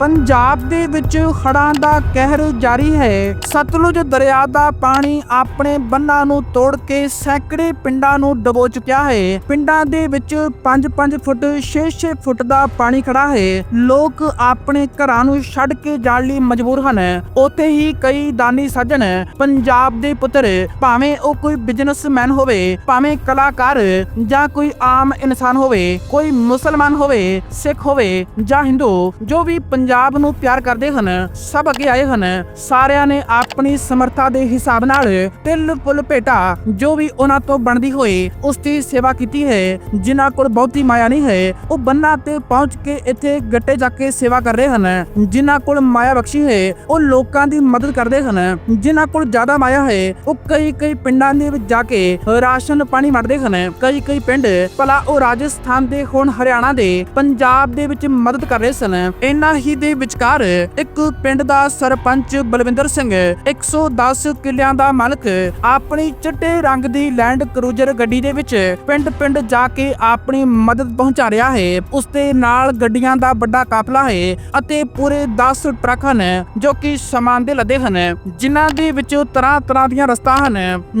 ਪੰਜਾਬ ਦੇ ਵਿੱਚ ਹੜ੍ਹਾਂ ਦਾ ਕਹਿਰ ਜਾਰੀ ਹੈ। ਸਤਲੁਜ ਦਰਿਆ ਦਾ ਪਾਣੀ ਆਪਣੇ ਬੰਨਾਂ ਨੂੰ ਤੋੜ ਕੇ ਸੈਂਕੜੇ ਪਿੰਡਾਂ ਨੂੰ ਡਬੋ ਚੁੱਕਿਆ ਹੈ। ਪਿੰਡਾਂ ਦੇ ਵਿੱਚ 5-5 ਫੁੱਟ 6-6 ਫੁੱਟ ਦਾ ਪਾਣੀ ਖੜਾ ਹੈ। ਲੋਕ ਆਪਣੇ ਘਰਾਂ ਨੂੰ ਛੱਡ ਕੇ ਜਾਣ ਲਈ ਮਜਬੂਰ ਹਨ। ਉੱਥੇ ਹੀ ਕਈ ਦਾਨੀ ਸੱਜਣ, ਪੰਜਾਬ ਦੇ ਪੁੱਤਰ, ਭਾਵੇਂ ਉਹ ਕੋਈ ਬਿਜ਼ਨਸਮੈਨ ਹੋਵੇ, ਭਾਵੇਂ ਕਲਾਕਾਰ ਜਾਂ ਕੋਈ ਆਮ ਇਨਸਾਨ ਹੋਵੇ, ਕੋਈ ਮੁਸਲਮਾਨ ਹੋਵੇ, ਸਿੱਖ ਹੋਵੇ ਜਾਂ ਹਿੰਦੂ, ਜੋ ਵੀ ਪੰਜਾਬ ਨੂੰ ਪਿਆਰ ਕਰਦੇ ਹਨ। ਸਭ ਅੱਗੇ ਆਏ ਹਨ। ਸਾਰਿਆਂ ਨੇ ਆਪਣੀ ਸਮਰੱਥਾ ਦੇ ਹਿਸਾਬ ਨਾਲ ਤਿਲ, ਫੁੱਲ, ਭੇਟਾ ਜੋ ਵੀ ਉਹਨਾਂ ਤੋਂ ਬਣਦੀ ਹੋਏ ਉਸ ਦੀ ਸੇਵਾ ਕੀਤੀ ਹੈ। ਜਿਨ੍ਹਾਂ ਕੋਲ ਬਹੁਤੀ ਮਾਇਆ ਨਹੀਂ ਹੈ, ਉਹ ਬੰਨਾ ਤੇ ਪਹੁੰਚ ਕੇ ਇੱਥੇ ਗੱਟੇ ਜਾ ਕੇ ਸੇਵਾ ਕਰ ਰਹੇ ਹਨ। ਜਿਨ੍ਹਾਂ ਕੋਲ ਮਾਇਆ ਬਖਸ਼ੀ ਹੈ, ਉਹ ਲੋਕਾਂ ਦੀ ਮਦਦ ਕਰਦੇ ਹਨ। ਜਿਨ੍ਹਾਂ ਕੋਲ ਜ਼ਿਆਦਾ ਮਾਇਆ ਹੈ, ਉਹ ਕਈ ਕਈ ਪਿੰਡਾਂ ਦੇ ਵਿੱਚ ਜਾ ਕੇ ਰਾਸ਼ਨ ਪਾਣੀ ਵੰਡਦੇ ਹਨ। ਕਈ ਕਈ ਪਿੰਡ, ਭਲਾ ਉਹ ਰਾਜਸਥਾਨ ਦੇ ਹੁਣ ਹਰਿਆਣਾ ਦੇ ਪੰਜਾਬ ਦੇ ਵਿੱਚ ਮਦਦ ਕਰ ਰਹੇ ਸਨ। ਇਹਨਾਂ ਹੀ ਦੇ ਵਿਚਕਾਰ ਇੱਕ ਪਿੰਡ ਦਾ ਸਰਪੰਚ ਬਲਵਿੰਦਰ ਸਿੰਘ 110 ਕਿੱਲਿਆਂ ਦਾ ਮਾਲਕ, ਆਪਣੀ ਚਿੱਟੇ ਰੰਗ ਦੀ ਲੈਂਡ ਕਰੂਜ਼ਰ ਗੱਡੀ ਦੇ ਵਿੱਚ ਪਿੰਡ-ਪਿੰਡ ਜਾ ਕੇ ਆਪਣੀ ਮਦਦ ਪਹੁੰਚਾ ਰਿਹਾ ਹੈ। ਉਸ ਦੇ ਨਾਲ ਗੱਡੀਆਂ ਦਾ ਵੱਡਾ ਕਾਫਲਾ ਹੈ ਅਤੇ ਪੂਰੇ 10 ਟਰੱਕ ਹਨ ਜੋ ਕਿ ਸਮਾਨ ਦੇ ਲੱਦੇ ਹਨ, ਜਿਨ੍ਹਾਂ ਦੇ ਵਿੱਚ ਤਰ੍ਹਾਂ-ਤਰ੍ਹਾਂ ਦੀਆਂ ਰਸਤਾ ਹਨ,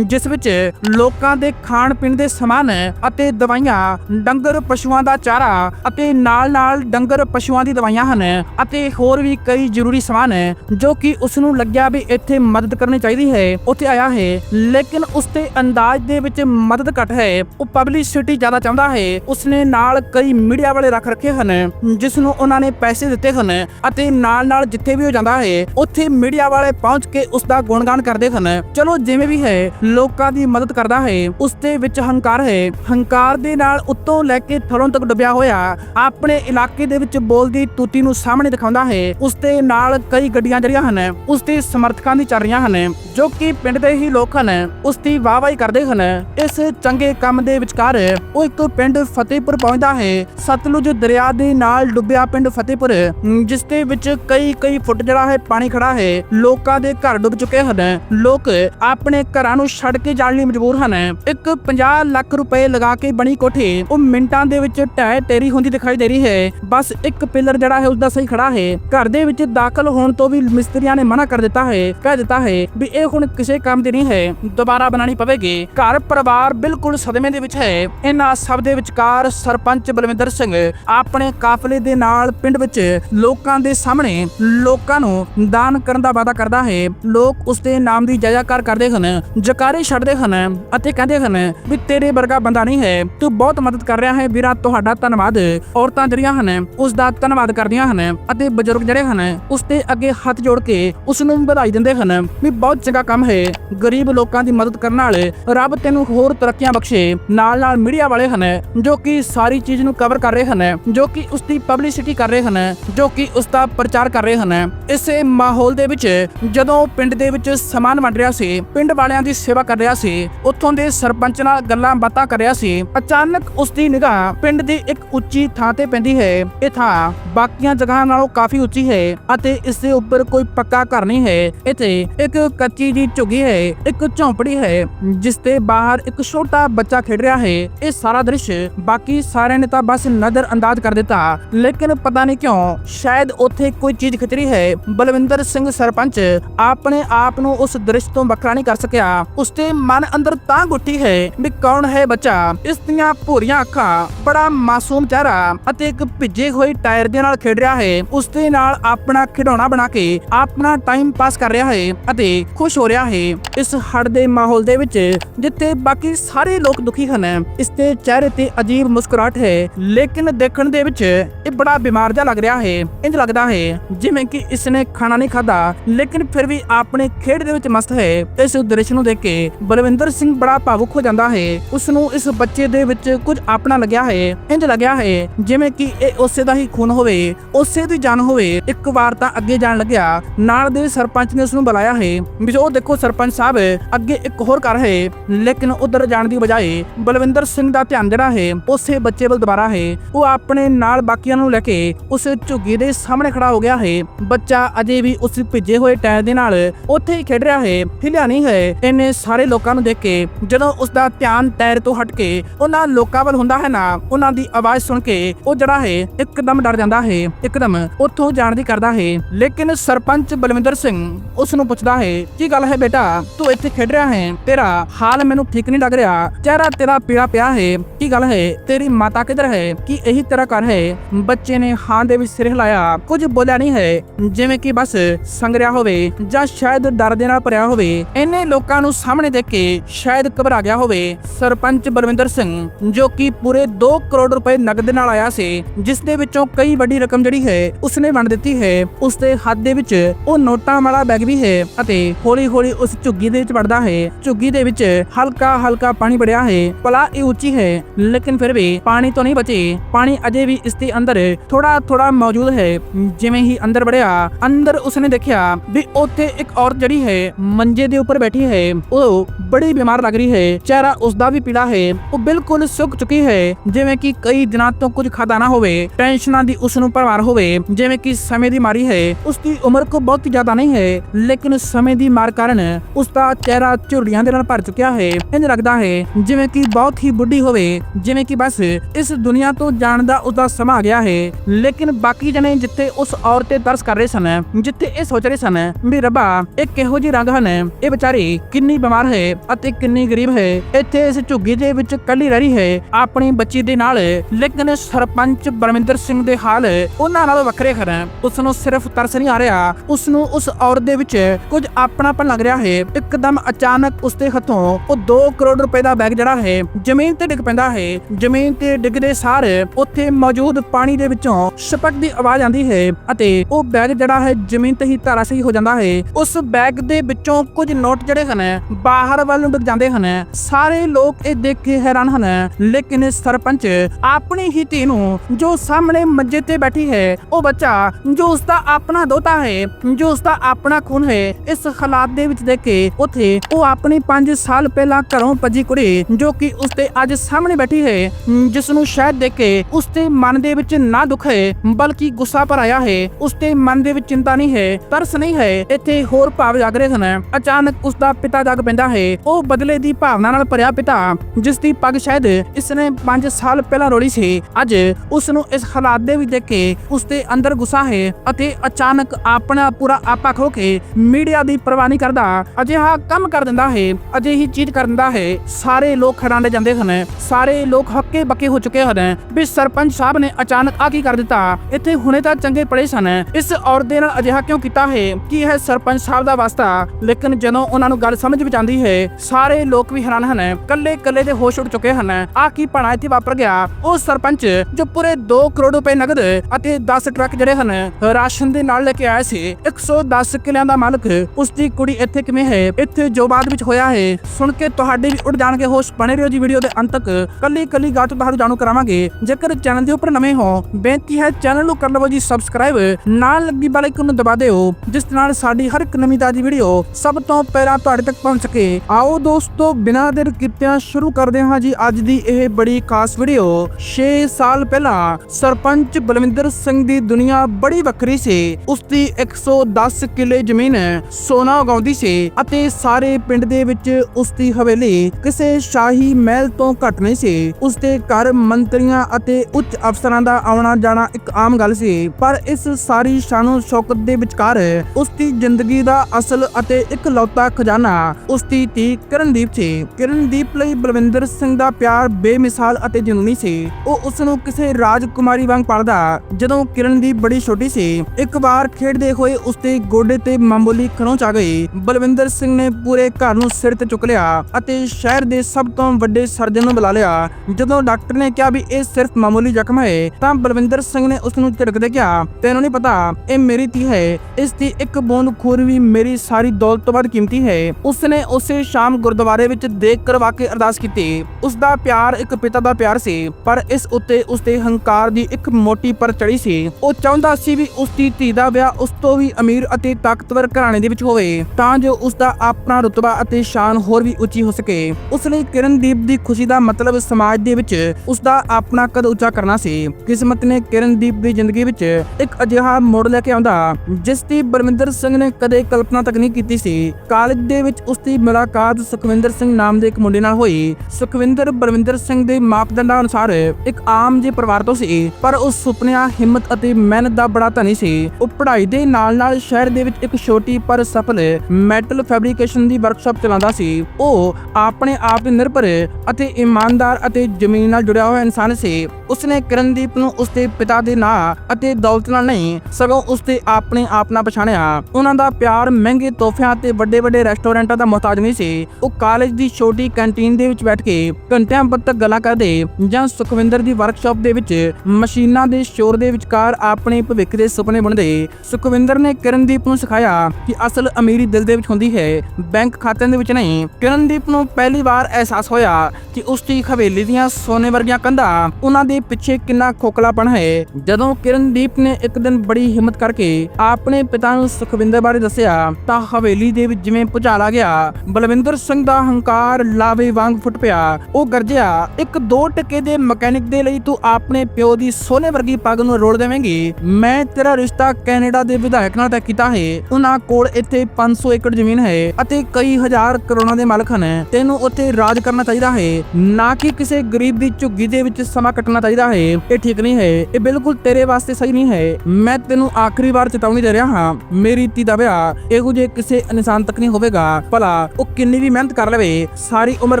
ਜਿਸ ਵਿੱਚ ਲੋਕਾਂ ਦੇ ਖਾਣ ਪੀਣ ਦੇ ਸਮਾਨ ਅਤੇ ਦਵਾਈਆਂ, ਡੰਗਰ ਪਸ਼ੂਆਂ ਦਾ ਚਾਰਾ ਅਤੇ ਨਾਲ-ਨਾਲ ਡੰਗਰ ਪਸ਼ੂਆਂ ਦੀ ਦਵਾਈਆਂ ਹਨ ਅਤੇ ਹੋਰ ਵੀ ਕਈ ਜ਼ਰੂਰੀ ਸਮਾਨ ਹੈ ਜੋ ਕਿ ਉਸ ਨੂੰ ਲੱਗਿਆ ਵੀ ਇੱਥੇ ਮਦਦ ਕਰਨੀ ਚਾਹੀਦੀ ਹੈ, ਉੱਥੇ ਆਇਆ ਹੈ। ਲੇਕਿਨ ਉਸ ਦੇ ਅੰਦਾਜ਼ ਦੇ ਵਿੱਚ ਮਦਦ ਘੱਟ ਹੈ। ਉਹ ਪਬਲਿਸਿਟੀ ਜ਼ਿਆਦਾ ਚਾਹੁੰਦਾ ਹੈ। ਉਸਨੇ ਨਾਲ ਕਈ ਮੀਡੀਆ ਵਾਲੇ ਰੱਖ ਰੱਖੇ ਹਨ ਜਿਸ ਨੂੰ ਉਹਨਾਂ ਨੇ ਪੈਸੇ ਦਿੱਤੇ ਹਨ ਅਤੇ ਨਾਲ-ਨਾਲ ਜਿੱਥੇ ਵੀ ਉਹ ਜਾਂਦਾ ਹੈ, ਉੱਥੇ ਮੀਡੀਆ ਵਾਲੇ ਪਹੁੰਚ ਕੇ ਉਸ ਦਾ ਗੁਣਗਾਨ ਕਰਦੇ ਹਨ। ਚਲੋ, ਜਿਵੇਂ ਵੀ ਹੈ, ਲੋਕਾਂ ਦੀ ਮਦਦ ਕਰਦਾ ਹੈ। ਉਸ ਦੇ ਵਿੱਚ ਹੰਕਾਰ ਹੈ। ਹੰਕਾਰ ਦੇ ਨਾਲ ਉੱਤੋਂ ਲੈ ਕੇ ਥਲੋਂ ਤੱਕ ਡੁੱਬਿਆ ਹੋਇਆ, ਆਪਣੇ ਇਲਾਕੇ ਦੇ ਵਿੱਚ ਬੋਲਦੀ ਤੂਤੀ ਨੂੰ ਸਾਹਮਣੇ ਦਿਖਾਉਂਦਾ ਹੈ ਉਸ ਦੇ ਨਾਲ ਕਈ ਗੱਡੀਆਂ ਜਿਹੜੀਆਂ ਹਨ ਉਸ ਦੇ ਸਮਰਥਕਾਂ ਦੀ ਚੱਲ ਰਹੀਆਂ ਹਨ ਜੋ ਕਿ ਪਿੰਡ ਦੇ ਹੀ ਲੋਕ ਹਨ ਉਸ ਦੀ ਵਾਹਵਾਹੀ ਕਰਦੇ ਹਨ। ਇਸ ਚੰਗੇ ਕੰਮ ਦੇ ਵਿਚਕਾਰ ਉਹ ਇੱਕ ਪਿੰਡ ਫਤਿਹਪੁਰ ਪਹੁੰਚਦਾ ਹੈ। ਸਤਲੁਜ ਦਰਿਆ ਦੇ ਨਾਲ ਡੁੱਬਿਆ ਪਿੰਡ ਫਤਿਹਪੁਰ ਅਮ, ਜਿਸ ਦੇ ਵਿੱਚ ਕਈ ਕਈ ਫੁੱਟ ਜਿਹੜਾ ਹੈ ਪਾਣੀ ਖੜਾ ਹੈ। ਲੋਕਾਂ ਦੇ ਘਰ ਡੁੱਬ ਚੁੱਕੇ ਹਨ। ਲੋਕ ਆਪਣੇ ਘਰਾਂ ਨੂੰ ਛੱਡ ਕੇ ਜਾਣ ਲਈ ਮਜਬੂਰ ਹਨ। ਇੱਕ 50 ਲੱਖ ਰੁਪਏ ਲਗਾ ਕੇ ਬਣੀ ਕੋਠੀ ਉਹ ਮਿੰਟਾਂ ਦੇ ਵਿੱਚ ਢਹਿ ਟੇਰੀ ਹੁੰਦੀ ਦਿਖਾਈ ਦੇ ਰਹੀ ਹੈ। ਬਸ ਇੱਕ ਪਿਲਰ ਜਿਹੜਾ ਹੈ ਉਸ ਦਾ ਸਹੀ ਖੜਾ ਹੈ, ਘਰ ਦੇ ਵਿੱਚ ਦਾਖਲ ਹੋਣ ਤੋਂ ਵੀ ਮਿਸਤਰੀਆਂ ਨੇ ਮਨਾ ਕਰ ਦਿੱਤਾ ਹੈ, ਕਹਿ ਦਿੱਤਾ ਹੈ ਵੀ ਇਹ ਹੁਣ ਕਿਸੇ ਕੰਮ ਦੀ ਨਹੀਂ ਹੈ, ਦੁਬਾਰਾ ਬਣਾਣੀ ਪਵੇਗੀ। ਘਰ ਪਰਿਵਾਰ ਬਿਲਕੁਲ ਸਦਮੇ ਦੇ ਵਿੱਚ ਹੈ। ਇਹਨਾਂ ਸਭ ਦੇ ਵਿਚਕਾਰ ਸਰਪੰਚ ਬਲਵਿੰਦਰ ਸਿੰਘ ਆਪਣੇ ਕਾਫਲੇ ਦੇ ਨਾਲ ਪਿੰਡ ਵਿੱਚ ਲੋਕਾਂ ਦੇ ਸਾਹਮਣੇ ਲੋਕਾਂ ਨੂੰ ਦਾਨ ਕਰਨ ਦਾ ਵਾਅਦਾ ਕਰਦਾ ਹੈ। ਲੋਕ ਉਸ ਦੇ ਨਾਮ ਦੀ ਜੈਜਾਕਾਰ ਕਰਦੇ ਹਨ, ਜਕਾਰੇ ਛੱਡਦੇ ਹਨ ਅਤੇ ਕਹਿੰਦੇ ਹਨ ਵੀ ਤੇਰੇ ਵਰਗਾ ਬੰਦਾ ਨਹੀਂ ਹੈ, ਤੂੰ ਬਹੁਤ ਮਦਦ ਕਰ ਰਿਹਾ ਹੈ। ਵੀਰਾ, ਤੁਹਾਡਾ ਧੰਨਵਾਦ। ਔਰਤਾਂ ਜਿਹੜੀਆਂ ਹਨ ਉਸ ਦਾ ਧੰਨਵਾਦ ਕਰਦੀਆਂ ਹਨ। ਅਤੇ ਬਜ਼ੁਰਗ ਜਿਹੜੇ ਹਨ, ਉਸ ਦੇ ਅੱਗੇ ਹੱਥ ਜੋੜ ਕੇ ਉਸ ਨੂੰ ਵਧਾਈ ਦਿੰਦੇ ਹਨ ਵੀ ਬਹੁਤ ਚੰਗਾ ਕੰਮ ਹੈ। ਗਰੀਬ ਲੋਕਾਂ ਦੀ ਮਦਦ ਕਰਨ ਨਾਲ ਰੱਬ ਤੈਨੂੰ ਹੋਰ ਤਰੱਕੀਆਂ ਬਖਸ਼ੇ। ਨਾਲ ਨਾਲ ਮੀਡੀਆ ਵਾਲੇ ਹਨ, ਜੋ ਕਿ ਸਾਰੀ ਚੀਜ਼ ਨੂੰ ਕਵਰ ਕਰ ਰਹੇ ਹਨ, ਜੋ ਕਿ ਉਸ ਦੀ ਪਬਲਿਸਿਟੀ ਕਰ ਰਹੇ ਹਨ, ਜੋ ਕਿ ਉਸ ਦਾ ਪ੍ਰਚਾਰ ਕਰ ਰਹੇ ਹਨ। ਇਸੇ ਮਾਹੌਲ ਦੇ ਵਿੱਚ ਜਦੋਂ ਪਿੰਡ ਦੇ ਵਿੱਚ ਸਮਾਨ ਵੰਡ ਰਿਹਾ ਸੀ, ਪਿੰਡ ਵਾਲਿਆਂ ਦੀ ਸੇਵਾ ਕਰ ਰਿਹਾ ਸੀ, ਉੱਥੋਂ ਦੇ ਸਰਪੰਚ ਨਾਲ ਗੱਲਾਂ ਬਾਤਾਂ ਕਰ ਰਿਹਾ ਸੀ, ਅਚਾਨਕ ਉਸ ਦੀ ਨਿਗਾਹ ਪਿੰਡ ਦੀ ਇੱਕ ਉੱਚੀ ਥਾਂ ਤੇ ਪੈਂਦੀ ਹੈ। ਇਹ ਥਾਂ ਬਾਕੀਆਂ ਜਗ੍ਹਾ ਨਾਲ ਕਾਫੀ ਉੱਚੀ ਹੈ ਅਤੇ ਇਸ ਦੇ ਉੱਪਰ ਕੋਈ ਪੱਕਾ ਘਰ ਨਹੀਂ ਹੈ। ਇੱਥੇ ਇੱਕ ਕੱਚੀ ਜੀ ਝੁੱਗੀ ਹੈ, ਇੱਕ ਝੌਂਪੜੀ ਹੈ, ਜਿਸ ਤੇ ਬਾਹਰ ਇੱਕ ਛੋਟਾ ਬੱਚਾ ਖੇਡ ਰਿਹਾ ਹੈ। ਇਹ ਸਾਰਾ ਦ੍ਰਿਸ਼ ਬਾਕੀ ਸਾਰਿਆਂ ਨੇ ਤਾਂ ਬਸ ਨਜ਼ਰ ਅੰਦਾਜ਼ ਕਰ ਦਿੱਤਾ। ਲੇਕਿਨ ਪਤਾ ਨਹੀਂ ਕਿਉਂ, ਸ਼ਾਇਦ ਉੱਥੇ ਕੋਈ ਚੀਜ਼ ਖਿਚਰੀ ਹੈ। ਬਲਵਿੰਦਰ ਸਿੰਘ ਸਰਪੰਚ ਆਪਣੇ ਆਪ ਨੂੰ ਉਸ ਦ੍ਰਿਸ਼ ਤੋਂ ਵੱਖਰਾ ਨਹੀਂ ਕਰ ਸਕਿਆ। ਉਸਦੇ ਮਨ ਅੰਦਰ ਤਾਂ ਗੁੱਟੀ ਹੈ ਵੀ ਕੌਣ ਹੈ ਬੱਚਾ। ਇਸ ਦੀਆਂ ਭੂਰੀਆਂ ਅੱਖਾਂ, ਬੜਾ ਮਾਸੂਮ ਚਿਹਰਾ ਅਤੇ ਇੱਕ ਭਿੱਜੇ ਹੋਏ ਟਾਇਰ ਦੇ ਨਾਲ ਖੇਡ ਰਿਹਾ ਹੈ। ਉਸ ਦੇ ਨਾਲ ਆਪਣਾ ਖਿਡੌਣਾ ਬਣਾ ਕੇ ਆਪਣਾ ਟਾਈਮ ਪਾਸ ਕਰ ਰਿਹਾ ਹੈ ਅਤੇ ਖੁਸ਼ ਹੋ ਰਿਹਾ ਹੈ। ਇਸ ਹੜ ਦੇ ਮਾਹੌਲ ਦੇ ਵਿੱਚ ਜਿੱਥੇ ਬਾਕੀ ਸਾਰੇ ਲੋਕ ਦੁਖੀ ਹਨ ਇਸ ਦੇ ਚਿਹਰੇ ਤੇ ਅਜੀਬ ਮੁਸਕਰਾਹਟ ਹੈ। ਲੇਕਿਨ ਦੇਖਣ ਦੇ ਵਿੱਚ ਇਹ ਬੜਾ ਬਿਮਾਰ ਜਿਹਾ ਲੱਗ ਰਿਹਾ ਹੈ, ਇੰਜ ਲੱਗਦਾ ਹੈ ਜਿਵੇਂ ਕਿ ਇਸ ਨੇ ਖਾਣਾ ਨਹੀਂ ਖਾਦਾ ਲੇਕਿਨ ਫਿਰ ਵੀ ਆਪਣੇ ਖੇਡ ਦੇ ਵਿੱਚ ਮਸਤ ਹੈ। ਇਸ ਦ੍ਰਿਸ਼ ਨੂੰ ਦੇਖ ਕੇ ਬਲਵਿੰਦਰ ਸਿੰਘ ਬੜਾ ਭਾਵੁਕ ਹੋ ਜਾਂਦਾ ਹੈ। ਉਸ ਨੂੰ ਇਸ ਬੱਚੇ ਦੇ ਵਿੱਚ ਕੁਝ ਆਪਣਾ ਲੱਗਿਆ ਹੈ, ਇੰਜ ਲੱਗਿਆ ਹੈ ਜਿਵੇਂ ਕਿ ਇਹ ਉਸੇ ਦਾ ਹੀ ਖੂਨ ਹੋਵੇ। ਉਸੇ ਦੀ ਜਾਨ ਹੋਵੇ, ਇੱਕ ਵਾਰ ਤਾਂ ਅੱਗੇ ਜਾਣ ਲੱਗਿਆ। ਨਾਲ ਦੇ ਸਰਪੰਚ ਨੇ ਉਸ ਨੂੰ ਬੁਲਾਇਆ ਹੈ, ਵੀ ਉਹ ਦੇਖੋ ਸਰਪੰਚ ਸਾਹਿਬ, ਅੱਗੇ ਇੱਕ ਹੋਰ ਘਰ ਹੈ। ਲੇਕਿਨ ਉਧਰ ਜਾਣ ਦੀ ਬਜਾਏ ਬਲਵਿੰਦਰ ਸਿੰਘ ਦਾ ਧਿਆਨ ਜਿਹੜਾ ਹੈ, ਉਸੇ ਬੱਚੇ ਵੱਲ ਦੁਬਾਰਾ ਹੈ। ਉਹ ਆਪਣੇ ਨਾਲ ਬਾਕੀਆਂ ਨੂੰ ਲੈ ਕੇ ਉਸ ਝੁੱਗੀ ਦੇ ਸਾਹਮਣੇ ਖੜਾ ਹੋ ਗਿਆ ਹੈ। ਬੱਚਾ ਅਜੇ ਵੀ ਉਸ ਭਿੱਜੇ ਹੋਏ ਟਾਇਰ ਦੇ ਨਾਲ ਉੱਥੇ ਹੀ ਖੇਡ ਰਿਹਾ ਹੈ। ਹਿਲਿਆ ਨਹੀਂ ਹੈ। ਇਹਨੇ ਸਾਰੇ ਲੋਕਾਂ ਨੂੰ ਦੇਖ ਕੇ ਜਦੋਂ ਉਸ ਦਾ ਧਿਆਨ ਟਾਇਰ ਤੋਂ ਹਟ ਕੇ ਉਹਨਾਂ ਲੋਕਾਂ ਵੱਲ ਹੁੰਦਾ ਹੈ ਨਾ, ਉਹਨਾਂ ਦੀ ਆਵਾਜ਼ ਸੁਣ ਕੇ ਉਹ ਜਿਹੜਾ ਹੈ, ਇੱਕਦਮ ਡਰ ਜਾਂਦਾ ਹੈ। ਇੱਕਦਮ ਉੱਥੋਂ ਜਾਣ ਦੀ ਕਰਦਾ ਹੈ। ਲੇਕਿਨ ਸਰਪੰਚ ਬਲਵਿੰਦਰ ਸਿੰਘ ਉਸ ਨੂੰ ਪੁੱਛਦਾ ਹੈ, ਕੀ ਗੱਲ ਹੈ ਬੇਟਾ? ਤੂੰ ਇੱਥੇ ਖੇਡ ਰਿਹਾ ਹੈ? ਤੇਰਾ ਹਾਲ ਮੈਨੂੰ ਠੀਕ ਨਹੀਂ ਲੱਗ ਰਿਹਾ। ਚਿਹਰਾ ਤੇਰਾ ਪੀਲਾ ਪਿਆ ਹੈ। ਕੀ ਗੱਲ ਹੈ? ਤੇਰੀ ਮਾਤਾ ਕਿੱਧਰ ਹੈ? ਕੀ ਇਹੀ ਤੇਰਾ ਘਰ ਹੈ? ਬੱਚੇ ਨੇ ਹਾਂ ਦੇ ਵਿੱਚ ਸਿਰ ਹਿਲਾਇਆ। ਕੁਝ ਬੋਲਿਆ ਨਹੀਂ ਹੈ। ਜਿਵੇਂ ਕਿ ਬਸ ਸੰਗਰਿਆ ਹੋਵੇ ਜਾਂ ਸ਼ਾਇਦ ਡਰ ਦੇ ਨਾਲ ਭਰਿਆ ਹੋਵੇ। ਇੰਨੇ ਲੋਕਾਂ ਨੂੰ ਸਾਹਮਣੇ ਦੇਖ ਕੇ ਸ਼ਾਇਦ ਘਬਰਾ ਗਿਆ ਹੋਵੇ ਸਰਪੰਚ ਬਲਵਿੰਦਰ ਸਿੰਘ, ਜੋ ਕਿ ਪੂਰੇ 2 ਕਰੋੜ ਰੁਪਏ ਨਗਦ ਨਾਲ ਆਇਆ ਸੀ, ਜਿਸ ਦੇ ਵਿੱਚੋਂ ਕਈ ਵੱਡੀ ਰਕਮ ਜਿਹੜੀ ਹੈ ਉਸਨੇ ਵੰਡ ਦਿੱਤੀ ਹੈ। ਉਸਦੇ ਹੱਥ ਦੇ ਵਿੱਚ ਉਹ ਨੋਟਾਂ ਵਾਲਾ ਬੈਗ ਵੀ ਹੈ ਅਤੇ ਹੌਲੀ-ਹੌਲੀ ਉਸ ਝੁੱਗੀ ਦੇ ਵਿੱਚ ਵੜਦਾ ਹੈ। ਝੁੱਗੀ ਦੇ ਵਿੱਚ ਹਲਕਾ ਹਲਕਾ ਪਾਣੀ ਵੜਿਆ ਹੈ। ਪਲਾ ਇਹ ਉੱਚੀ ਹੈ, ਲੇਕਿਨ ਫਿਰ ਵੀ ਪਾਣੀ ਤੋਂ ਨਹੀਂ ਬਚੇ। ਪਾਣੀ ਅਜੇ ਵੀ ਇਸ ਦੇ ਅੰਦਰ ਥੋੜਾ ਥੋੜਾ ਮੌਜੂਦ ਹੈ। ਜਿਵੇਂ ਹੀ ਅੰਦਰ ਵੜਿਆ, ਅੰਦਰ ਉਸਨੇ ਦੇਖਿਆ ਵੀ ਉੱਥੇ ਇੱਕ ਔਰਤ ਜਿਹੜੀ ਹੈ, ਮੰਜੇ ਦੇ ਉੱਪਰ ਬੈਠੀ ਹੈ। ਉਹ ਬੜੀ ਬਿਮਾਰ ਲੱਗ ਰਹੀ ਹੈ। ਚਿਹਰਾ ਉਸਦਾ ਵੀ ਪੀਲਾ ਹੈ। ਉਹ ਬਿਲਕੁਲ ਸੁੱਕ ਚੁੱਕੀ ਹੈ। ਜਿਵੇਂ ਕਿ ਕਈ ਦਿਨਾਂ ਤੋਂ ਕੁਝ ਖਾਦਾ ਨਾ ਹੋਵੇ, ਟੈਨਸ਼ਨਾਂ ਦੀ ਉਸ ਨੂੰ ਪਰਵਾਰ ਹੋਵੇ। ਜਿਵੇਂ ਕਿ ਸਮੇਂ ਦੀ ਮਾਰੀ ਹੈ, ਉਸ ਦੀ ਉਮਰ ਕੋ ਬਹੁਤ ਜ਼ਿਆਦਾ ਨਹੀਂ ਹੈ, ਲੇਕਿਨ ਸਮੇਂ ਦੀ ਮਾਰ ਕਾਰਨ ਉਸ ਦਾ ਚਿਹਰਾ ਝੁਰੜੀਆਂ ਦੇ ਨਾਲ ਭਰ ਚੁੱਕਿਆ ਹੈ। ਇੰਜ ਲੱਗਦਾ ਹੈ, ਜਿਵੇਂ ਕਿ ਬਹੁਤ ਹੀ ਬੁੱਢੀ ਹੋਵੇ, ਜਿਵੇਂ ਕਿ ਬਸ ਇਸ ਦੁਨੀਆ ਤੋਂ ਜਾਣ ਦਾ ਉਸਦਾ ਸਮਾਂ ਆ ਗਿਆ ਹੈ, ਲੇਕਿਨ ਬਾਕੀ ਜਣੇ ਜਿੱਥੇ ਉਸ ਔਰਤ ਤੇ ਤਰਸ ਕਰ ਰਹੇ ਸਨ, ਜਿੱਥੇ ਇਹ ਸੋਚ ਰਹੇ ਸਨ ਵੀ ਰੱਬਾ, ਇਹ ਕਿਹੋ ਜਿਹੇ ਰੰਗ ਹਨ? ਇਹ ਵਿਚਾਰੀ ਕਿੰਨੀ ਬਿਮਾਰ ਹੈ ਅਤੇ ਕਿੰਨੀ ਗਰੀਬ ਹੈ? ਇੱਥੇ ਇਸ ਝੁੱਗੀ ਦੇ ਵਿੱਚ ਕੱਲੀ ਰਹਿ ਰਹੀ ਹੈ, ਆਪਣੀ ਬੱਚੀ ਦੇ ਨਾਲ, ਲੇਕਿਨ ਸਰਪੰਚ ਬਰਮਿੰਦਰ ਸਿੰਘ ਦੇ ਹਾਲ ਉਹਨਾਂ ਨਾਲ ਵੱਖਰੇ ਹਨ ਉਸ ਨੂੰ ਸਿਰਫ ਤਰਸ ਨਹੀਂ ਆ ਰਿਹਾ। ਉਸ ਨੂੰ ਉਸ ਔਰਤ ਦੇ ਵਿੱਚ ਕੁਝ ਆਪਣਾਪਨ ਲੱਗ ਰਿਹਾ ਹੈ। ਇੱਕਦਮ ਅਚਾਨਕ ਉਸ ਦੇ ਹੱਥੋਂ ਉਹ 2 ਕਰੋੜ ਰੁਪਏ ਦਾ ਬੈਗ ਜਿਹੜਾ ਹੈ, ਜ਼ਮੀਨ ਤੇ ਡਿੱਗ ਪੈਂਦਾ ਹੈ। ਜ਼ਮੀਨ ਤੇ ਡਿੱਗਦੇ ਸਾਰ ਉੱਥੇ ਮੌਜੂਦ ਪਾਣੀ ਦੇ ਵਿੱਚੋਂ ਛਪਕ ਦੀ ਆਵਾਜ਼ ਆਉਂਦੀ ਹੈ ਅਤੇ ਉਹ ਬੈਗ ਜਿਹੜਾ ਹੈ ਜ਼ਮੀਨ ਤੇ ਹੀ ਧਰਾਸ਼ਾਹੀ ਹੋ ਜਾਂਦਾ ਹੈ। ਉਸ ਬੈਗ ਦੇ ਵਿੱਚੋਂ ਕੁਝ ਨੋਟ ਜਿਹੜੇ ਹਨ, ਬਾਹਰ ਵੱਲ ਨੂੰ ਡਿੱਗ ਜਾਂਦੇ ਹਨ। ਸਾਰੇ ਲੋਕ ਇਹ ਦੇਖ ਕੇ ਹੈਰਾਨ ਹਨ, ਲੇਕਿਨ ਸਰਪੰਚ ਆਪਣੀ ਹੀ ਧੀ ਨੂੰ ਜੋ ਸਾਹਮਣੇ ਮੰਜੇ ਤੇ ਬੈਠੀ ਹੈ, ਉਹ ਬੱਚਾ ਜੋ ਉਸ ਦਾ ਆਪਣਾ ਦੋਤਾ ਹੈ, ਜੋ ਉਸਦਾ ਆਪਣਾ ਖੂਨ ਹੈ, ਇਸ ਹਾਲਾਤ ਦੇ ਵਿੱਚ ਦੇਖ ਕੇ ਉਥੇ ਉਹ ਆਪਣੀ 5 ਸਾਲ ਪਹਿਲਾਂ ਘਰੋਂ ਭੱਜੀ ਕੁੜੀ ਜੋ ਕਿ ਉਸ ਅੱਜ ਸਾਹਮਣੇ ਬੈਠੀ ਹੈ, ਜਿਸ ਨੂੰ ਸ਼ਾਇਦ ਦੇਖ ਕੇ ਉਸ ਮਨ ਦੇ ਵਿੱਚ ਨਾ ਦੁੱਖ ਹੈ, ਬਲਕਿ ਗੁੱਸਾ ਭਰ ਆਇਆ ਹੈ, ਉਸ ਮਨ ਦੇ ਵਿੱਚ ਚਿੰਤਾ ਨਹੀਂ ਹੈ, ਤਰਸ ਨਹੀਂ ਹੈ, ਇੱਥੇ ਹੋਰ ਭਾਵ ਜਾਗ ਰਹੇ ਹਨ। ਅਚਾਨਕ ਉਸਦਾ ਪਿਤਾ ਜਾਗ ਪੈਂਦਾ ਹੈ, ਉਹ ਬਦਲੇ ਦੀ ਭਾਵਨਾ ਨਾਲ ਭਰਿਆ ਪਿਤਾ, ਜਿਸ ਦੀ ਪੱਗ ਸ਼ਾਇਦ ਇਸਨੇ 5 ਸਾਲ ਪਹਿਲਾਂ ਰੋੜੀ ਸੀ, ਅੱਜ ਉਸ ਨੂੰ ਇਸ ਹਾਲਾਤ ਦੇ ਵਿੱਚ ਦੇਖ ਕੇ ਉਸ ਅੰਦਰ ਗੁੱਸਾ ਹੈ ਅਤੇ ਅਚਾਨਕ ਆਪਣਾ ਪੂਰਾ ਆਪਾ ਖੋ ਕੇ ਮੀਡੀਆ ਦੀ ਪਰਵਾਹ ਨਹੀਂ ਕਰਦਾ ਅਜਿਹਾ ਕੰਮ ਕਰ ਦਿੰਦਾ ਹੈ, ਅਜਿਹੀ ਚੀਜ਼ ਕਰ ਦਿੰਦਾ ਹੈ। ਸਾਰੇ ਲੋਕ ਖੜਾਂਡੇ ਜਾਂਦੇ ਹਨ। ਸਾਰੇ ਲੋਕ ਹੱਕੇ ਬੱਕੇ ਹੋ ਚੁੱਕੇ ਹਨ ਵੀ ਸਰਪੰਚ ਸਾਹਿਬ ਨੇ ਅਚਾਨਕ ਆ ਕੀ ਕਰ ਦਿੱਤਾ। ਇੱਥੇ ਹੁਣੇ ਤਾਂ ਚੰਗੇ ਪੜੇ ਸਨ। ਇਸ ਔਰਤ ਦੇ ਨਾਲ ਅਜਿਹਾ ਕਿਉਂ ਕੀਤਾ ਹੈ? ਕੀ ਇਹ ਸਰਪੰਚ ਸਾਹਿਬ ਦਾ ਵਾਸਤਾ? ਲੇਕਿਨ ਜਦੋਂ ਉਹਨਾਂ ਨੂੰ ਗੱਲ ਸਮਝ ਵਿੱਚ ਆਉਂਦੀ ਹੈ, ਸਾਰੇ ਲੋਕ ਵੀ ਹੈਰਾਨ ਹਨ। ਕੱਲੇ ਕੱਲੇ ਦੇ ਹੋਸ਼ ਉੱਡ ਚੁੱਕੇ ਹਨ। ਆ ਕੀ ਪਣਾ ਇੱਥੇ ਵਾਪਰ ਗਿਆ? ਉਹ ਸਰਪੰਚ ਜੋ ਪੂਰੇ 2 ਕਰੋੜ ਰੁਪਏ ਨਗਦ ਅਤੇ 10 ਟਰੱਕ ਜਿਹੜੇ ਹਨ, ਰਾਸ਼ਨ ਦੇ ਨਾਲ ਲੈ ਕੇ ਆਇਆ ਸੀ। 110 ਕਿਲਿਆਂ ਦਾ ਮਾਲਕ ਉਸ ਦੀ ਕੁੜੀ ਇੱਥੇ ਕਿਵੇਂ ਹੈ, ਇੱਥੇ ਜੋ ਬਾਅਦ ਵਿੱਚ ਹੋਇਆ ਹੈ, ਸੁਣ ਕੇ ਤੁਹਾਡੇ ਵੀ ਉੱਡ ਜਾਣਗੇ, ਹੋਸ਼ ਬਣੇ ਰਹੋ ਜੀ ਵੀਡੀਓ ਦੇ ਅੰਤ ਤੱਕ। ਕੱਲੀ ਕੱਲੀ ਗੱਲ ਤੁਹਾਨੂੰ ਜਾਣੂ ਕਰਾਵਾਂਗੇ। ਜੇਕਰ ਚੈਨਲ ਦੇ ਉੱਪਰ ਨਵੇਂ ਹੋ, ਬੇਨਤੀ ਹੈ ਚੈਨਲ ਨੂੰ ਕਰ ਲਵੋ ਜੀ ਸਬਸਕ੍ਰਾਈਬ ਨਾਲ ਲੱਗੀ ਬੈਲ ਆਈਕਨ ਨੂੰ ਦਬਾ ਦਿਓ, ਜਿਸ ਨਾਲ ਸਾਡੀ ਹਰ ਇੱਕ ਨਵੀਂ ਤਾਜ਼ੀ ਵੀਡੀਓ ਸਭ ਤੋਂ ਪਹਿਲਾਂ ਤੁਹਾਡੇ ਤੱਕ ਪਹੁੰਚ ਸਕੇ। ਆਓ ਦੋਸਤੋ, ਬਿਨਾਂ ਦੇਰ ਕੀਤਿਆਂ ਸ਼ੁਰੂ ਕਰਦੇ ਹਾਂ ਜੀ ਅੱਜ ਦੀ ਇਹ ਬੜੀ ਖਾਸ ਵੀਡੀਓ। 6 ਸਾਲ ਪਹਿਲਾਂ ਸਰਪੰਚ ਬਲਵਿੰਦਰ ਸਿੰਘ ਦੀ ਦੁਨੀਆ ਬੜੀ ਵੱਖਰੀ ਸੀ। ਉਸ ਦੀ 110 ਕਿੱਲੇ ਜ਼ਮੀਨ ਸੋਨਾ ਉਗਾਉਂਦੀ ਸੀ ਅਤੇ ਸਾਰੇ ਪਿੰਡ ਦੇ ਵਿੱਚ ਉਸ ਦੀ ਹਵੇਲੀ ਕਿਸੇ ਸ਼ਾਹੀ ਮਹਿਲ ਤੋਂ ਘੱਟ ਨਹੀਂ ਸੀ। ਉਸ ਦੇ ਘਰ ਮੰਤਰੀਆਂ ਅਤੇ ਉੱਚ ਅਫਸਰਾਂ ਦਾ ਆਉਣਾ ਜਾਣਾ ਇੱਕ ਆਮ ਗੱਲ ਸੀ, ਪਰ ਇਸ ਸਾਰੀ ਸ਼ਾਨੋ ਸ਼ੌਕਤ ਦੇ ਵਿਚਕਾਰ ਉਸ ਦੀ ਜ਼ਿੰਦਗੀ ਦਾ ਅਸਲ ਅਤੇ ਇਕਲੌਤਾ ਖਜ਼ਾਨਾ ਉਸ ਦੀ ਧੀ ਕਿਰਨਦੀਪ ਸੀ। ਕਿਰਨਦੀਪ ਲਈ ਬਲਵਿੰਦਰ ਸਿੰਘ ਦਾ ਪਿਆਰ ਬੇਮਿਸਾਲ ਅਤੇ ਜਨੂਨੀ ਸੀ। ਉਹ ਉਸ ਨੂੰ ਕਿਸੇ ਰਾਜਕੁਮਾਰੀ ਵਾਂਗ ਪਾਲਦਾ, ਜਦੋਂ ਕਿਰਨ ਕਿਰਨਦੀਪ ਬੜੀ ਛੋਟੀ ਸੀ। ਇੱਕ ਵਾਰ ਖੇਡਦੇ ਹੋਏ ਉਸਦੇ ਗੋਡੇ ਤੇ ਮਾਮੂਲੀ ਖਰੋਚ ਆ ਗਈ। ਬਲਵਿੰਦਰ ਸਿੰਘ ਨੇ ਪੂਰੇ ਘਰ ਨੂੰ ਸਿਰ ਤੇ ਚੁੱਕ ਲਿਆ ਅਤੇ ਸ਼ਹਿਰ ਦੇ ਸਭ ਤੋਂ ਵੱਡੇ ਸਰਜਨ ਨੂੰ ਬੁਲਾ ਲਿਆ। ਜਦੋਂ ਡਾਕਟਰ ਨੇ ਕਿਹਾ ਵੀ ਇਹ ਸਿਰਫ ਮਾਮੂਲੀ ਜ਼ਖਮ ਹੈ, ਤਾਂ ਬਲਵਿੰਦਰ ਸਿੰਘ ਨੇ ਉਸ ਨੂੰ ਝਿੜਕਦੇ ਕਿਹਾ, ਤੈਨੂੰ ਨਹੀਂ ਪਤਾ, ਇਹ ਮੇਰੀ ਧੀ ਹੈ। ਇਸ ਦੀ ਇੱਕ ਬੋਨ ਖੂਨ ਵੀ ਮੇਰੀ ਸਾਰੀ ਦੌਲਤ ਤੋਂ ਵੱਧ ਕੀਮਤੀ ਹੈ। ਉਸ ਨੇ ਉਸੇ ਸ਼ਾਮ ਗੁਰਦੁਆਰੇ ਵਿੱਚ ਦੇਖ ਕਰਵਾ ਕੇ ਅਰਦਾਸ ਕੀਤੀ। ਉਸ ਦਾ ਪਿਆਰ ਇੱਕ ਪਿਤਾ ਦਾ ਪਿਆਰ ਸੀ, ਪਰ ਇਸ ਉੱਤੇ ਉਸ ਦੇ ਹੰਕਾਰ ਦੀ ਇੱਕ ਮੋਟੀ ਪਰ ਚੜੀ ਸੀ। ਉਹ ਚਾਹੁੰਦਾ ਸੀ ਵੀ ਉਸ ਦੀ ਧੀ ਦਾ ਵਿਆਹ ਉਸ ਤੋਂ ਵੀ ਅਮੀਰ ਅਤੇ ਤਾਕਤਵਰ ਘਰਾਣੇ ਦੇ ਵਿੱਚ ਹੋਵੇ, ਤਾਂ ਜੋ ਉਸ ਦਾ ਆਪਣਾ ਰੁਤਬਾ ਅਤੇ ਸ਼ਾਨ ਹੋਰ ਵੀ ਉੱਚੀ ਹੋ ਸਕੇ। ਉਸ ਲਈ ਕਿਰਨਦੀਪ ਦੀ ਖੁਸ਼ੀ ਦਾ ਮਤਲਬ ਸਮਾਜ ਦੇ ਵਿੱਚ ਉਸ ਦਾ ਆਪਣਾ ਕਦ ਉੱਚਾ ਕਰਨਾ ਸੀ। ਕਿਸਮਤ ਨੇ ਕਿਰਨਦੀਪ ਦੀ ਜ਼ਿੰਦਗੀ ਵਿੱਚ ਇੱਕ ਅਜਿਹਾ ਮੋੜ ਲੈ ਕੇ ਆਉਂਦਾ, ਜਿਸ ਦੀ ਬਰਮਿੰਦਰ ਸਿੰਘ ਨੇ ਕਦੇ ਕਲਪਨਾ ਤੱਕ ਨਹੀਂ ਕੀਤੀ ਸੀ। ਕਾਲਜ ਦੇ ਵਿੱਚ ਉਸ ਦੀ ਮੁਲਾਕਾਤ ਸੁਖਵਿੰਦਰ ਸਿੰਘ ਨਾਮ ਦੇ ਇੱਕ ਮੁੰਡੇ ਨਾਲ ਹੋਈ। ਸੁਖਵਿੰਦਰ ਬਰਮਿੰਦਰ ਸਿੰਘ ਦੇ ਮਾਪਦੰਡਾਂ ਅਨੁਸਾਰ ਇੱਕ ਆਮ ਜਿਹੇ ਪਰਿਵਾਰ ਤੋਂ ਸੀ, ਪਰ ਉਸ ਸੁਪਨਿਆਂ, ਹਿੰਮਤ ਅਤੇ ਅਤੇ ਮਿਹਨਤ ਦਾ ਬੜਾ ਧਨੀ ਸੀ। ਉਹ ਪੜ੍ਹਾਈ ਦੇ ਨਾਲ-ਨਾਲ ਸ਼ਹਿਰ ਦੇ ਵਿੱਚ ਇੱਕ ਛੋਟੀ ਪਰ ਸਫਲ ਮੈਟਲ ਫੈਬਰੀਕੇਸ਼ਨ ਦੀ ਵਰਕਸ਼ਾਪ ਚਲਾਉਂਦਾ ਸੀ। ਉਹ ਆਪਣੇ ਆਪ ਤੇ ਨਿਰਭਰ ਅਤੇ ਇਮਾਨਦਾਰ ਅਤੇ ਜ਼ਮੀਨ ਨਾਲ ਜੁੜਿਆ ਹੋਇਆ ਇਨਸਾਨ ਸੀ। ਉਸਨੇ ਕਿਰਨਦੀਪ ਨੂੰ ਉਸਦੇ ਪਿਤਾ ਦੇ ਨਾਂ ਅਤੇ ਦੌਲਤ ਨਾਲ ਨਹੀਂ, ਸਗੋਂ ਉਸਦੇ ਆਪਣੇ ਆਪ ਨਾਲ ਪਛਾਣਿਆ। ਉਹਨਾਂ ਦਾ ਪਿਆਰ ਮਹਿੰਗੇ ਤੋਹਫਿਆਂ ਤੇ ਵੱਡੇ-ਵੱਡੇ ਰੈਸਟੋਰੈਂਟਾਂ ਦਾ ਮੁਹਤਾਜ ਨਹੀਂ ਸੀ। ਉਹ ਕਾਲਜ ਦੀ ਛੋਟੀ ਕੈਂਟੀਨ ਦੇ ਵਿੱਚ ਬੈਠ ਕੇ ਘੰਟਿਆਂ ਬੱਧ ਗੱਲਾਂ ਕਰਦੇ ਜਾਂ ਸੁਖਵਿੰਦਰ ਦੀ ਵਰਕਸ਼ਾਪ ਦੇ ਵਿੱਚ ਮਸ਼ੀਨਾਂ ਦੇ ਸ਼ੋਰ ਦੇ ਵਿਚਕਾਰ ਆਪਣੇ ਭਵਿੱਖ ਦੇ ਸੁਪਨੇ ਬੁਣਦੇ, ਸੁਖਵਿੰਦਰ ਨੇ ਕਿਰਨਦੀਪ ਨੂੰ ਸਿਖਾਇਆ ਕਿ ਅਸਲ ਅਮੀਰੀ ਦਿਲ ਦੇ ਵਿੱਚ ਹੁੰਦੀ ਹੈ। ਬੈਂਕ ਖਾਤਿਆਂ ਦੇ ਵਿੱਚ ਨਹੀਂ, ਕਿਰਨਦੀਪ ਨੂੰ ਪਹਿਲੀ ਵਾਰ ਅਹਿਸਾਸ ਹੋਇਆ ਕਿ ਉਸ ਦੀ ਹਵੇਲੀ ਦੀਆਂ ਸੋਨੇ ਵਰਗੀਆਂ ਕੰਧਾਂ, ਉਹਨਾਂ ਦੇ ਪਿੱਛੇ ਕਿੰਨਾ ਖੋਖਲਾਪਣ ਹੈ। ਜਦੋਂ ਕਿਰਨਦੀਪ ਨੇ ਇੱਕ ਦਿਨ ਬੜੀ ਹਿੰਮਤ ਕਰਕੇ ਆਪਣੇ ਪਿਤਾ ਨੂੰ ਸੁਖਵਿੰਦਰ ਬਾਰੇ ਦੱਸਿਆ, ਤਾਂ ਹਵੇਲੀ ਦੇ ਵਿੱਚ ਜਿਵੇਂ ਭੁਚਾਲ ਆ ਗਿਆ, ਬਲਵਿੰਦਰ ਸਿੰਘ ਦਾ ਹੰਕਾਰ ਲਾਵੇ ਵਾਂਗ ਫੁੱਟ ਪਿਆ। ਉਹ ਗਰਜਿਆ, ਇੱਕ ਦੋ ਟਕੇ ਦੇ ਮਕੈਨਿਕ ਦੇ ਲਈ ਤੂੰ ਆਪਣੇ ਪਿਓ ਦੀ ਸੋਨੇ ਵਰਗੀ ਪੱਗ ਨੂੰ ਰੋੜ ਦੇਵੇਂਗੀ? ਮੈਂ ਤੇਰਾ ਰਿਸ਼ਤਾ ਕੈਨੇਡਾ ਦੇ ਵਿਧਾਇਕ ਨਾਲ ਤੈਅ ਕੀਤਾ ਹੈ। ਉਹਨਾਂ ਕੋਲ ਇੱਥੇ 500 ਏਕੜ ਜ਼ਮੀਨ ਹੈ ਅਤੇ ਕਈ ਹਜ਼ਾਰ ਕਰੋੜਾਂ ਦੇ ਮਾਲਕ ਹਨ। ਤੈਨੂੰ ਉੱਥੇ ਰਾਜ ਕਰਨਾ ਚਾਹੀਦਾ ਹੈ। ਨਾ ਕਿ ਕਿਸੇ ਗਰੀਬ ਦੀ ਝੁੱਗੀ ਦੇ ਵਿੱਚ ਸਮਾਂ ਕੱਟਣਾ ਚਾਹੀਦਾ ਹੈ। ਇਹ ਠੀਕ ਨਹੀਂ ਹੈ। ਇਹ ਬਿਲਕੁਲ ਤੇਰੇ ਵਾਸਤੇ ਸਹੀ ਨਹੀਂ ਹੈ। ਮੈਂ ਤੈਨੂੰ ਆਖਰੀ ਵਾਰ ਚੇਤਾਵਨੀ ਦੇ ਰਿਹਾ ਹਾਂ। ਮੇਰੀ ਧੀ ਦਾ ਵਿਆਹ ਇਹੋ ਜਿਹੇ ਕਿਸੇ ਇਨਸਾਨ ਤੱਕ ਨਹੀਂ ਹੋਵੇਗਾ। ਭਲਾ ਉਹ ਕਿੰਨੀ ਵੀ ਮਿਹਨਤ ਕਰ ਲਵੇ, ਸਾਰੀ ਉਮਰ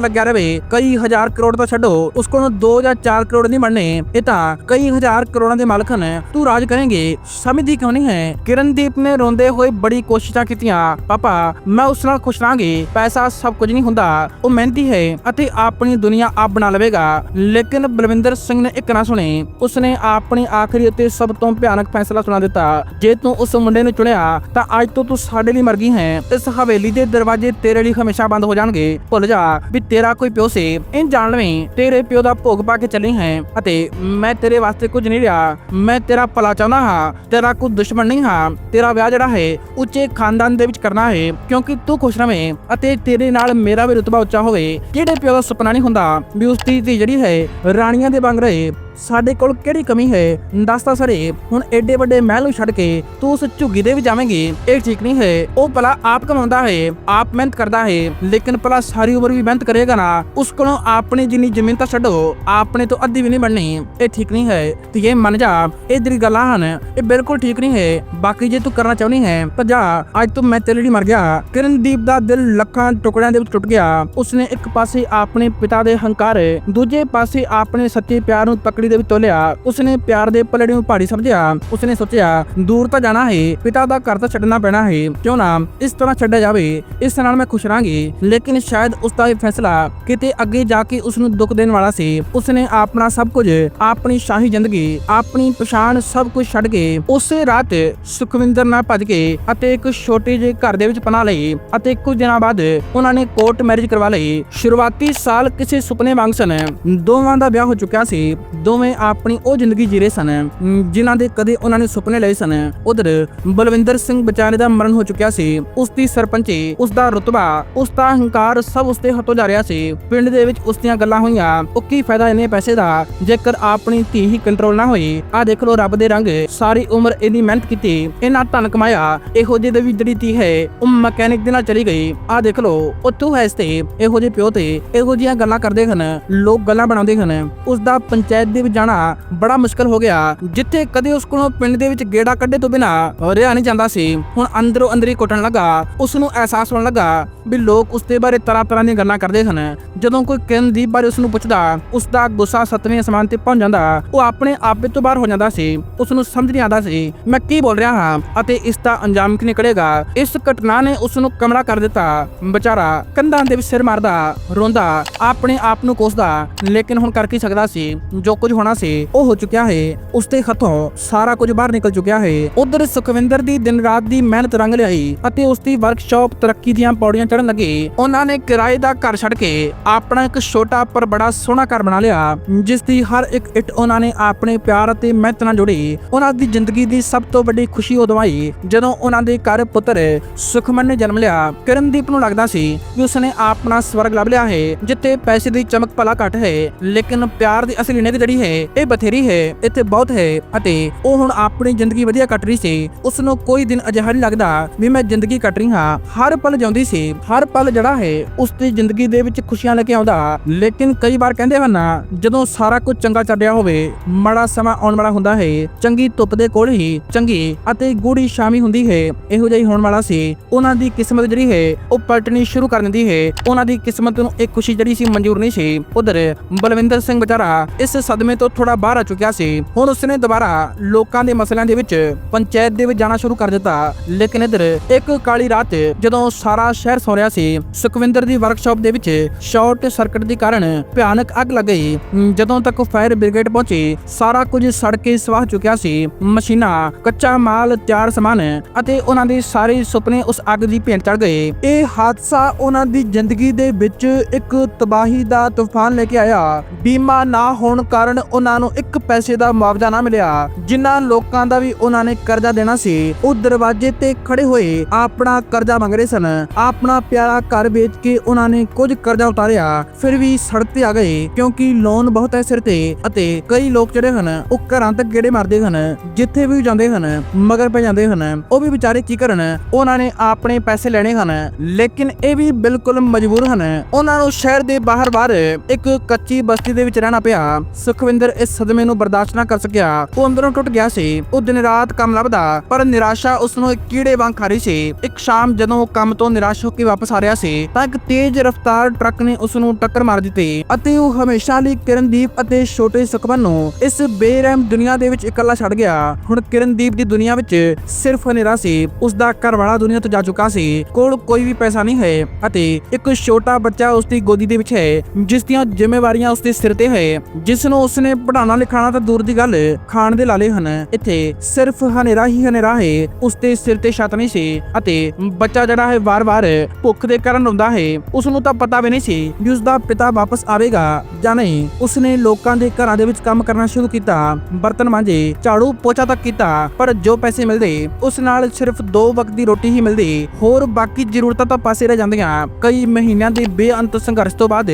ਲੱਗਿਆ ਰਵੇ, ਕਈ ਹਜ਼ਾਰ ਕਰੋੜ ਤਾਂ ਛੱਡੋ ਉਸ ਕੋਲ 2 ਜਾਂ 4 ਕਰੋੜ ਨਹੀਂ ਬਣਨੇ। ਇਹ ਤਾਂ ਕਈ ਹਜ਼ਾਰ ਕਰੋੜਾਂ ਦੇ ਮਾਲਕ ਹਨ। ਤੂੰ ਰਾਜ ਕਰੇਂਗੇ। ਸਮਝਦੀ ਕਿਉਂ ਨਹੀਂ ਹੈ। ਕਿਰਨਦੀਪ ਨੇ ਰੋਂਦੇ ਹੋਏ ਬੜੀ ਕੋਸ਼ਿਸ਼ਾਂ ਕੀਤੀਆਂ। ਪਾਪਾ, ਮੈਂ ਉਸ ਨਾਲ ਖੁਸ਼ ਰਹਾਂਗੀ। ਪੈਸਾ ਸਭ ਕੁਝ ਨਹੀਂ ਹੁੰਦਾ। ਉਹ ਮਿਹਨਤੀ ਹੈ ਅਤੇ ਆਪਣੀ ਦੁਨੀਆ ਆਪ ਬਣਾ ਲਵੇਗਾ। ਲੇਕਿਨ ਬਲਵਿੰਦਰ ਸਿੰਘ ਨੇ ਇੱਕ ਨਾ ਸੁਣੀ। ਉਸਨੇ ਆਪਣੀ ਆਖਰੀ ਅਤੇ ਸਭ ਤੋਂ ਭਿਆਨਕ ਫੈਸਲਾ ਸੁਣਾ ਦਿੱਤਾ। ਜੇ ਤੂੰ ਉਸ ਮੁੰਡੇ ਨੂੰ ਚੁਣਿਆ, ਤਾਂ ਅੱਜ ਤੋਂ ਤੂੰ ਸਾਡੇ ਲਈ ਮਰ ਗਈ ਹੈ। ਇਸ ਹਵੇਲੀ ਦੇ ਦਰਵਾਜ਼ੇ ਤੇਰੇ ਲਈ ਹਮੇਸ਼ਾ ਬੰਦ ਹੋ ਜਾਣਗੇ। ਭੁੱਲ ਜਾ ਵੀ ਤੇਰਾ ਕੋਈ ਪਿਓ ਸੀ। ਇਹ ਜਾਣ ਲਵੇਂ, ਤੇਰੇ ਪਿਓ ਦਾ ਭੋਗ ਪਾ ਕੇ ਚੱਲੀ ਹੈ। ਅਤੇ ਮੈਂ ਤੇਰੇ ਵਾਸਤੇ ਕੁਝ ਨਹੀਂ ਰਿਹਾ। ਮੈਂ ਤੇਰਾ ਭਲਾ ਚਾਹੁੰਦਾ ਹਾਂ, ਤੇਰਾ ਕੋਈ ਦੁਸ਼ਮਣ ਨਹੀਂ ਹਾਂ, ਤੇਰਾ ਵਿਆਹ ਜਿਹੜਾ ਹੈ, ਉੱਚੇ ਖਾਨਦਾਨ ਦੇ ਵਿੱਚ ਕਰਨਾ ਹੈ, ਕਿਉਂਕਿ ਤੂੰ ਖੁਸ਼ ਰਵੇਂ ਅਤੇ ਤੇਰੇ ਨਾਲ ਮੇਰਾ ਵੀ ਰੁਤਬਾ ਉੱਚਾ ਹੋਵੇ। ਕਿਹੜੇ ਪਿਓ ਦਾ ਸੁਪਨਾ ਨਹੀਂ ਹੁੰਦਾ, ਵੀ ਉਸ ਦੀ ਜਿਹੜੀ ਹੈ, ਰਾਣੀਆਂ ਦੇ ਵਾਂਗ ਰਹੇ। ਸਾਡੇ ਕੋਲ ਕਿਹੜੀ ਕਮੀ ਹੈ? ਦੱਸ ਤਾਂ ਸਰੇ, ਹੁਣ ਐਡੇ ਵੱਡੇ ਮਹਿਲ ਨੂੰ ਛੱਡ ਕੇ ਤੂੰ ਉਸ ਝੁੱਗੀ ਦੇ ਵਿੱਚ ਜਾਵੇਂਗੀ। ਇਹ ਠੀਕ ਨਹੀਂ ਹੈ। ਉਹ ਭਲਾ ਆਪ ਕਮਾਉਂਦਾ ਹੈ, ਆਪ ਮਿਹਨਤ ਕਰਦਾ ਹੈ, ਲੇਕਿਨ ਭਲਾ ਸਾਰੀ ਉਮਰ ਵੀ ਮਿਹਨਤ ਕਰੇਗਾ ਨਾ। ਉਸ ਕੋਲੋਂ ਆਪਣੀ ਜਿੰਨੀ ਜ਼ਮੀਨ ਤਾਂ ਛੱਡੋ, ਆਪਣੇ ਤੋਂ ਅੱਧੀ ਵੀ ਨਹੀਂ ਬਣਨੀ ਇਹ ਠੀਕ ਨਹੀਂ ਹੈ। ਤੇ ਇਹ ਮੰਨ ਜਾ। ਇਹ ਜਿਹੜੀ ਗੱਲਾਂ ਹਨ। ਇਹ ਬਿਲਕੁਲ ਠੀਕ ਨਹੀਂ ਹੈ। ਬਾਕੀ ਜੇ ਤੂੰ ਕਰਨਾ ਚਾਹੁੰਦੀ ਹੈ, ਤਾਂ ਜਾ। ਅੱਜ ਤੂੰ ਮੈਂ ਤੇਰੇ ਲਈ ਮਰ ਗਿਆ। ਕਿਰਨਦੀਪ ਦਾ ਦਿਲ ਲੱਖਾਂ ਟੁਕੜਿਆਂ ਦੇ ਵਿੱਚ ਟੁੱਟ ਗਿਆ। ਉਸਨੇ ਇੱਕ ਪਾਸੇ ਆਪਣੇ ਪਿਤਾ ਦੇ ਹੰਕਾਰ, ਦੂਜੇ ਪਾਸੇ ਆਪਣੇ ਸੱਚੇ ਪਿਆਰ ਨੂੰ ਤਕੜੀ ਦੇ ਵਿੱਚ ਤੋਲਿਆ ਉਸਨੇ ਪਿਆਰ ਦੇ ਪਲੜੇ ਨੂੰ ਪਹਾੜੀ ਸਮਝਿਆ, ਉਸਨੇ ਸੋਚਿਆ, ਦੂਰ ਤਾਂ ਜਾਣਾ ਹੈ, ਪਿਤਾ ਦਾ ਘਰ ਤਾਂ ਛੱਡਣਾ ਪੈਣਾ ਹੈ, ਕਿਉਂ ਨਾ ਇਸ ਤਰ੍ਹਾਂ ਛੱਡਿਆ ਜਾਵੇ, ਇਸ ਨਾਲ ਮੈਂ ਖੁਸ਼ ਰਹਾਂਗੀ। ਲੇਕਿਨ ਸ਼ਾਇਦ ਉਸ ਦਾ ਇਹ ਫੈਸਲਾ ਕਿਤੇ ਅੱਗੇ ਜਾ ਕੇ ਉਸ ਨੂੰ ਦੁੱਖ ਦੇਣ ਵਾਲਾ ਸੀ। ਉਸਨੇ ਆਪਣਾ ਸਭ ਕੁਝ, ਆਪਣੀ ਸ਼ਾਹੀ ਜ਼ਿੰਦਗੀ, ਆਪਣੀ ਪਛਾਣ ਸਭ ਕੁਝ ਛੱਡ ਕੇ ਉਸੇ ਰਾਤ ਸੁਖਵਿੰਦਰ ਨਾਲ ਭੱਜ ਕੇ ਅਤੇ ਇੱਕ ਛੋਟੇ ਜਿਹੇ ਘਰ ਦੇ ਵਿੱਚ ਪਨਾਹ ਲਈ ਅਤੇ ਕੁਝ ਦਿਨਾਂ ਬਾਅਦ ਉਹਨਾਂ ਨੇ ਕੋਰਟ ਮੈਰਿਜ ਕਰਵਾ ਲਈ। ਸ਼ੁਰੂਆਤੀ ਸਾਲ ਕਿਸੇ ਸੁਪਨੇ ਵਾਂਗ ਸਨ। ਦੋਵਾਂ ਦਾ ਵਿਆਹ ਹੋ ਚੁੱਕਿਆ ਸੀ। ਦੋਵੇਂ ਆਪਣੀ ਉਹ ਜ਼ਿੰਦਗੀ ਜੀ ਰਹੇ ਸਨ ਜਿਨ੍ਹਾਂ ਦੇ ਕਦੇ ਉਹਨਾਂ ਨੇ ਸੁਪਨੇ ਲਏ ਸਨ। ਉਧਰ ਬਲਵਿੰਦਰ ਸਿੰਘ ਵਿਚਾਰੇ ਦਾ ਮਰਨ ਹੋ ਚੁੱਕਿਆ ਸੀ। ਉਸ ਦੀ ਸਰਪੰਚੀ, ਉਸ ਦਾ ਰੁਤਬਾ, ਉਸ ਦਾ ਹੰਕਾਰ ਸਭ ਉਸ ਦੇ ਹੱਥੋਂ ਜਾ ਰਿਹਾ ਸੀ। ਪਿੰਡ ਦੇ ਵਿੱਚ ਉਸ ਦੀਆਂ ਗੱਲਾਂ ਹੋਈਆਂ। ਉਹ ਕੀ ਫਾਇਦਾ ਇੰਨੇ ਪੈਸੇ ਦਾ? ਜੇਕਰ ਆਪਣੀ ਧੀ ਹੀ ਕੰਟਰੋਲ ਨਾ ਹੋਈ ਆ ਦੇਖ ਲੋ ਰੱਬ ਦੇ ਰੰਗ। ਸਾਰੀ ਉਮਰ ਇਹਦੀ ਮਿਹਨਤ ਕੀਤੀ ਇਹਨਾਂ ਧਨ ਕਮਾਇਆ। ਇਹੋ ਜਿਹੇ ਦੇ ਵੀ ਜਿਹੜੀ ਧੀ ਹੈ, ਉਹ ਮਕੈਨਿਕ ਦੇ ਨਾਲ ਚਲੀ ਗਈ। ਆ ਦੇਖ ਲੋ ਉਹ ਹੈ ਇਸ ਤੇ ਇਹੋ ਜਿਹੇ ਪਿਓ ਤੇ ਇਹੋ ਜਿਹੀਆਂ ਗੱਲਾਂ ਕਰਦੇ ਹਨ। ਲੋਕ ਗੱਲਾਂ ਬਣਾਉਂਦੇ ਹਨ। ਉਸ ਦਾ ਪੰਚਾਇਤ ਦੇ ਵਿੱਚ ਜਾਣਾ ਬੜਾ ਮੁਸ਼ਕਲ ਹੋ ਗਿਆ, ਜਿੱਥੇ ਕਦੇ ਉਸ ਕੋਲੋਂ ਪਿੰਡ ਦੇ ਵਿੱਚ ਗੇੜਾ ਕੱਢੇ ਤੋਂ ਬਿਨਾ ਰਿਹਾ ਨਹੀਂ ਜਾਂਦਾ ਸੀ। ਹੁਣ ਅੰਦਰੋਂ ਅੰਦਰੀ ਕੁੱਟਣ ਲੱਗਾ ਉਸ ਨੂੰ ਅਹਿਸਾਸ ਹੋਣ ਲੱਗਾ ਵੀ ਲੋਕ ਉਸ ਦੇ ਬਾਰੇ ਤਰ੍ਹਾਂ ਤਰ੍ਹਾਂ ਦੀਆਂ ਗੱਲਾਂ ਕਰਦੇ ਹਨ ਜਦੋਂ ਕੋਈ ਕਿਰਨਦੀਪ ਬਾਰੇ ਉਸ ਨੂੰ ਪੁੱਛਦਾ ਉਸ ਦਾ ਗੁੱਸਾ ਸੱਤਵੇਂ ਅਸਮਾਨ ਤੇ ਪਹੁੰਚ ਜਾਂਦਾ, ਉਹ ਆਪਣੇ ਆਪੇ ਤੋਂ ਬਾਹਰ ਹੋ ਜਾਂਦਾ ਸੀ। ਉਸ ਨੂੰ ਸਮਝ ਨਹੀਂ ਆਉਂਦਾ ਸੀ, ਮੈਂ ਕੀ ਬੋਲ ਰਿਹਾ ਹਾਂ ਅਤੇ ਇਸ ਦਾ ਅੰਜਾਮ ਕੀ ਨਿਕਲੇਗਾ? ਇਸ ਘਟਨਾ ਨੇ ਉਸ ਨੂੰ ਕਮਰਾ ਕਰ ਦਿੱਤਾ। ਵਿਚਾਰਾ ਕੰਧਾਂ ਦੇ ਵਿੱਚ ਸਿਰ ਮਾਰਦਾ, ਰੋਂਦਾ, ਆਪਣੇ ਆਪ ਨੂੰ ਕੋਸਦਾ, ਲੇਕਿਨ ਹੁਣ ਕਰ ਕੀ ਸਕਦਾ ਸੀ? ਜੋ ਕੁਝ ਹੋਣਾ ਸੀ, ਉਹ ਹੋ ਚੁੱਕਿਆ ਹੈ ਉਸ ਦੇ ਹੱਥੋਂ ਸਾਰਾ ਕੁਝ ਬਾਹਰ ਨਿਕਲ ਚੁੱਕਿਆ ਹੈ। ਉਧਰ ਸੁਖਵਿੰਦਰ ਦੀ ਦਿਨ ਰਾਤ ਦੀ ਮਿਹਨਤ ਰੰਗ ਲਿਆਈ ਅਤੇ ਉਸਦੀ ਵਰਕਸ਼ਾਪ ਤਰੱਕੀ ਦੀਆਂ ਪੌੜੀਆਂ ਚੜ੍ਹਨ ਲੱਗੀ। ਉਹਨਾਂ ਨੇ ਕਿਰਾਏ ਦਾ ਘਰ ਛੱਡ ਕੇ ਆਪਣਾ ਇੱਕ ਛੋਟਾ ਪਰ ਬੜਾ ਸੋਹਣਾ ਘਰ ਬਣਾ ਲਿਆ ਜਿਸ ਦੀ ਹਰ ਇੱਕ ਇੱਟ ਉਹਨਾਂ ਨੇ ਆਪਣੇ ਪਿਆਰ ਅਤੇ ਮਿਹਨਤ ਨਾਲ ਜੋੜੀ। ਉਹਨਾਂ ਦੀ ਜ਼ਿੰਦਗੀ ਦੀ ਸਭ ਤੋਂ ਵੱਡੀ ਖੁਸ਼ੀ ਉਦੋਂ ਆਈ ਜਦੋਂ ਉਹਨਾਂ ਦੇ ਘਰ ਪੁੱਤਰ ਸੁਖਮਨ ਨੇ ਜਨਮ ਲਿਆ। ਕਿਰਨਦੀਪ ਨੂੰ ਲੱਗਦਾ ਸੀ ਕਿ ਉਸਨੇ ਆਪਣਾ ਸਵਰਗ ਲੱਭ ਲਿਆ ਹੈ, ਜਿੱਥੇ ਪੈਸੇ ਦੀ ਚਮਕ ਭਲਾ ਘੱਟ ਹੈ, ਲੇਕਿਨ ਪਿਆਰ ਦੀ ਅਸਲੀ ਨਿੱਘ ਜਿਹੜੀ ਹੈ, ਇਹ ਬਥੇਰੀ ਹੈ, ਇੱਥੇ ਬਹੁਤ ਹੈ ਅਤੇ ਉਹ ਹੁਣ ਆਪਣੀ ਜ਼ਿੰਦਗੀ ਵਧੀਆ ਕੱਟ ਰਹੀ ਸੀ। ਉਸ ਨੂੰ ਕੋਈ ਦਿਨ ਅਜਿਹਾ ਨਹੀਂ ਲੱਗਦਾ ਵੀ ਮੈਂ ਜ਼ਿੰਦਗੀ ਕੱਟ ਰਹੀ ਹਾਂ। ਹਰ ਪਲ ਜਿਉਂਦੀ ਸੀ, ਹਰ ਪਲ ਜਿਹੜਾ ਹੈ ਉਸ ਦੀ ਜ਼ਿੰਦਗੀ ਦੇ ਵਿੱਚ ਖੁਸ਼ੀਆਂ ਲੈ ਕੇ ਆਉਂਦਾ। ਲੇਕਿਨ ਕਈ ਵਾਰ ਕਹਿੰਦੇ ਹਨ ਜਦੋਂ ਸਾਰਾ ਕੁਝ ਚੰਗਾ ਚੱਲ ਰਿਹਾ ਹੋਵੇ, ਮਾੜਾ ਸਮਾਂ ਆਉਣ ਵਾਲਾ ਹੁੰਦਾ ਹੈ। ਚੰਗੀ ਧੁੱਪ ਦੇ ਕੋਲ ਹੀ ਚੰਗੀ ਅਤੇ ਗੂੜੀ ਸ਼ਾਮੀ ਹੁੰਦੀ ਹੈ। ਇਹੋ ਜਿਹੀ ਹੋਣ ਵਾਲਾ ਸੀ। ਉਹਨਾਂ ਦੀ ਕਿਸਮਤ ਜਿਹੜੀ ਹੈ, ਉਹ ਪਲਟਣੀ ਸ਼ੁਰੂ ਕਰ ਦਿੰਦੀ ਹੈ। ਉਹਨਾਂ ਦੀ ਕਿਸਮਤ ਨੂੰ ਇੱਕ ਖੁਸ਼ੀ ਜਿਹੜੀ ਸੀ, ਮਨਜ਼ੂਰ ਨਹੀਂ ਸੀ। ਉਧਰ ਬਲਵਿੰਦਰ ਸਿੰਘ ਵਿਚਾਰਾ ਇਸ ਸਦਮੇ ਤੋਂ ਥੋੜਾ ਬਾਹਰ ਆ ਚੁੱਕਿਆ ਸੀ। ਹੁਣ ਉਸਨੇ ਦੁਬਾਰਾ ਲੋਕਾਂ ਦੇ ਮਸਲਿਆਂ ਦੇ ਵਿੱਚ ਪੰਚਾਇਤ ਦੇ ਵਿੱਚ ਜਾਣਾ ਸ਼ੁਰੂ ਕਰ ਦਿੱਤਾ। ਲੇਕਿਨ ਇਧਰ ਇੱਕ ਕਾਲੀ ਰਾਤ ਜਦੋਂ ਸਾਰਾ ਸ਼ਹਿਰ ਸੌ ਰਿਹਾ ਸੀ, ਸੁਖਵਿੰਦਰ ਦੀ ਵਰਕਸ਼ਾਪ ਦੇ ਵਿੱਚ ਸ਼ਾਰਟ ਸਰਕਟ ਦੇ ਕਾਰਨ ਭਿਆਨਕ ਅੱਗ ਲੱਗ ਗਈ। ਜਦੋਂ ਤੱਕ ਫਾਇਰ ਬ੍ਰਿਗੇਡ ਪਹੁੰਚੀ, ਸਾਰਾ ਕੁਝ ਸੜ ਕੇ ਸਵਾਹ ਚੁੱਕਿਆ ਸੀ। ਮਸ਼ੀਨਾਂ, ਕੱਚਾ ਮਾਲ, ਤਿਆਰ ਸਮਾਨ ਅਤੇ ਉਹਨਾਂ ਦੇ ਸਾਰੇ ਸੁਪਨੇ ਉਸ ਅੱਗ ਦੀ ਭੇਂਟ ਚੜ ਗਏ। ਇਹ ਹਾਦਸਾ ਉਹਨਾਂ ਦੀ ਜ਼ਿੰਦਗੀ ਦੇ ਵਿੱਚ ਇੱਕ ਤਬਾਹੀ ਦਾ ਤੂਫਾਨ ਲੈ ਕੇ ਆਇਆ। ਬੀਮਾ ਨਾ ਹੋਣ ਕਾਰਨ ਉਹਨਾਂ ਨੂੰ ਇੱਕ ਪੈਸੇ ਦਾ ਮੁਆਵਜ਼ਾ ਨਾ ਮਿਲਿਆ ਜਿਨ੍ਹਾਂ ਲੋਕਾਂ ਦਾ ਵੀ ਉਹਨਾਂ ਨੇ ਕਰਜ਼ਾ ਦੇਣਾ ਸੀ, ਉਹ ਦਰਵਾਜ਼ੇ ਤੇ ਖੜੇ ਹੋਏ ਆਪਣਾ ਕਰਜ਼ਾ ਮੰਗ ਰਹੇ ਸਨ। ਆਪਣਾ ਪਿਆਰਾ ਘਰ ਵੇਚ ਕੇ ਉਹਨਾਂ ਨੇ ਕੁਝ ਕਰਜ਼ਾ ਉਤਾਰਿਆ, ਫਿਰ ਵੀ ਸੜਕ ਤੇ ਆ ਗਏ, ਕਿਉਂਕਿ ਲੋਨ ਬਹੁਤ ਹੈ ਸਿਰ ਤੇ ਅਤੇ ਕਈ ਲੋਕ ਜਿਹੜੇ ਹਨ, ਉਹ ਘਰਾਂ ਤੱਕ ਗੇੜੇ ਮਾਰਦੇ ਹਨ, ਜਿੱਥੇ ਵੀ ਜਾਂਦੇ ਹਨ, ਮਗਰ ਪੈ ਜਾਂਦੇ ਹਨ। ਉਹ ਵੀ ਵਿਚਾਰੇ ਕੀ ਕਰਨ, ਉਹਨਾਂ ਨੇ ਆਪਣੇ ਪੈਸੇ ਲੈਣੇ ਹਨ, ਲੇਕਿਨ ਇਹ ਵੀ ਬਿਲਕੁਲ ਮਜਬੂਰ ਹਨ। ਉਹਨਾਂ ਨੂੰ ਸ਼ਹਿਰ ਦੇ ਬਾਹਰ-ਬਾਹਰ ਇੱਕ ਕੱਚੀ ਬਸਤੀ ਦੇ ਵਿੱਚ ਰਹਿਣਾ ਪਿਆ। ਸੁਖਵਿੰਦਰ ਇਸ ਸਦਮੇ ਨੂੰ ਬਰਦਾਸ਼ਤ ਨਾ ਕਰ ਸਕਿਆ। ਉਹ ਅੰਦਰੋਂ ਟੁੱਟ ਗਿਆ ਸੀ। ਉਹ ਦਿਨ ਰਾਤ ਕੰਮ ਲੱਭਦਾ, ਪਰ ਨਿਰਾਸ਼ਾ ਉਸ ਨੂੰ ਇੱਕ ਕੀੜੇ ਵਾਂਗ ਖਾ ਰਹੀ ਸੀ। ਇੱਕ ਸ਼ਾਮ ਜਦੋਂ ਉਹ ਕੰਮ ਤੋਂ ਨਿਰਾਸ਼ ਹੋ ਕੇ ਵਾਪਸ ਆ ਰਿਹਾ ਸੀ, ਤਾਂ ਇੱਕ ਤੇਜ਼ ਰਫ਼ਤਾਰ ਟਰੱਕ ਨੇ ਉਸ ਨੂੰ ਟੱਕਰ ਮਾਰ ਦਿੱਤੀ ਅਤੇ ਉਹ ਹਮੇਸ਼ਾ ਲਈ ਕਿਰਨਦੀਪ ਅਤੇ ਛੋਟੇ ਸੁਖਮਨ ਨੂੰ ਇਸ ਬੇਰਹਿਮ ਦੁਨੀਆ ਦੇ ਵਿੱਚ ਇਕੱਲਾ ਛੱਡ ਗਿਆ। ਹੁਣ ਕਿਰਨਦੀਪ ਦੀ ਦੁਨੀਆ ਵਿੱਚ ਸਿਰਫ ਹਨੇਰਾ ਸੀ। ਉਸ ਦਾ ਘਰ ਵਾਲਾ ਦੁਨੀਆ ਤੋਂ ਜਾ ਚੁੱਕਾ ਸੀ। ਕੋਲ ਕੋਈ ਵੀ ਪੈਸਾ ਨਹੀਂ ਹੈ ਅਤੇ ਇੱਕ ਛੋਟਾ ਬੱਚਾ ਉਸ ਦੀ ਗੋਦੀ ਦੇ ਵਿੱਚ ਹੈ, ਜਿਸ ਦੀਆਂ ਜ਼ਿੰਮੇਵਾਰੀਆਂ ਉਸ ਦੇ ਸਿਰ ਤੇ ਹੈ, ਜਿਸ ਨੂੰ ਉਸਨੇ ਪੜਾਉਣਾ ਲਿਖਾਉਣਾ ਤਾਂ ਦੂਰ ਦੀ ਗੱਲ, ਖਾਣ ਦੇ ਲਾਲੇ ਹਨ। ਇੱਥੇ ਸਿਰਫ ਹਨੇਰਾ ਹੀ ਹਨੇਰਾ ਹੈ ਉਸ ਦੇ ਸਿਰ ਤੇ ਛੱਤ ਨਹੀਂ ਸੀ ਅਤੇ ਬੱਚਾ ਜਿਹੜਾ ਹੈ ਵਾਰ-ਵਾਰ ਭੁੱਖ ਦੇ ਕਾਰਨ ਰੋਂਦਾ ਹੈ। ਉਸ ਨੂੰ ਤਾਂ ਪਤਾ ਵੀ ਨਹੀਂ ਸੀ ਕਿ ਉਸ ਦਾ ਪਿਤਾ ਵਾਪਸ ਆਵੇਗਾ ਜਾਂ ਨਹੀਂ। ਉਸਨੇ ਲੋਕਾਂ ਦੇ ਘਰਾਂ ਦੇ ਵਿੱਚ ਕੰਮ ਕਰਨਾ ਸ਼ੁਰੂ ਕੀਤਾ, ਬਰਤਨ ਮਾਂਜੇ, ਝਾੜੂ ਪੋਚਾ ਤੱਕ ਕੀਤਾ, ਪਰ ਜੋ ਪੈਸੇ ਮਿਲਦੇ, ਉਸ ਨਾਲ ਸਿਰਫ ਦੋ ਵਕਤ ਦੀ ਰੋਟੀ ਹੀ ਮਿਲਦੀ। ਹੋਰ ਬਾਕੀ ਜ਼ਰੂਰਤਾਂ ਤਾਂ ਪਾਸੇ ਰਹਿ ਜਾਂਦੀਆਂ। ਕਈ ਮਹੀਨਿਆਂ ਦੇ ਬੇਅੰਤ ਸੰਘਰਸ਼ ਤੋਂ ਬਾਅਦ,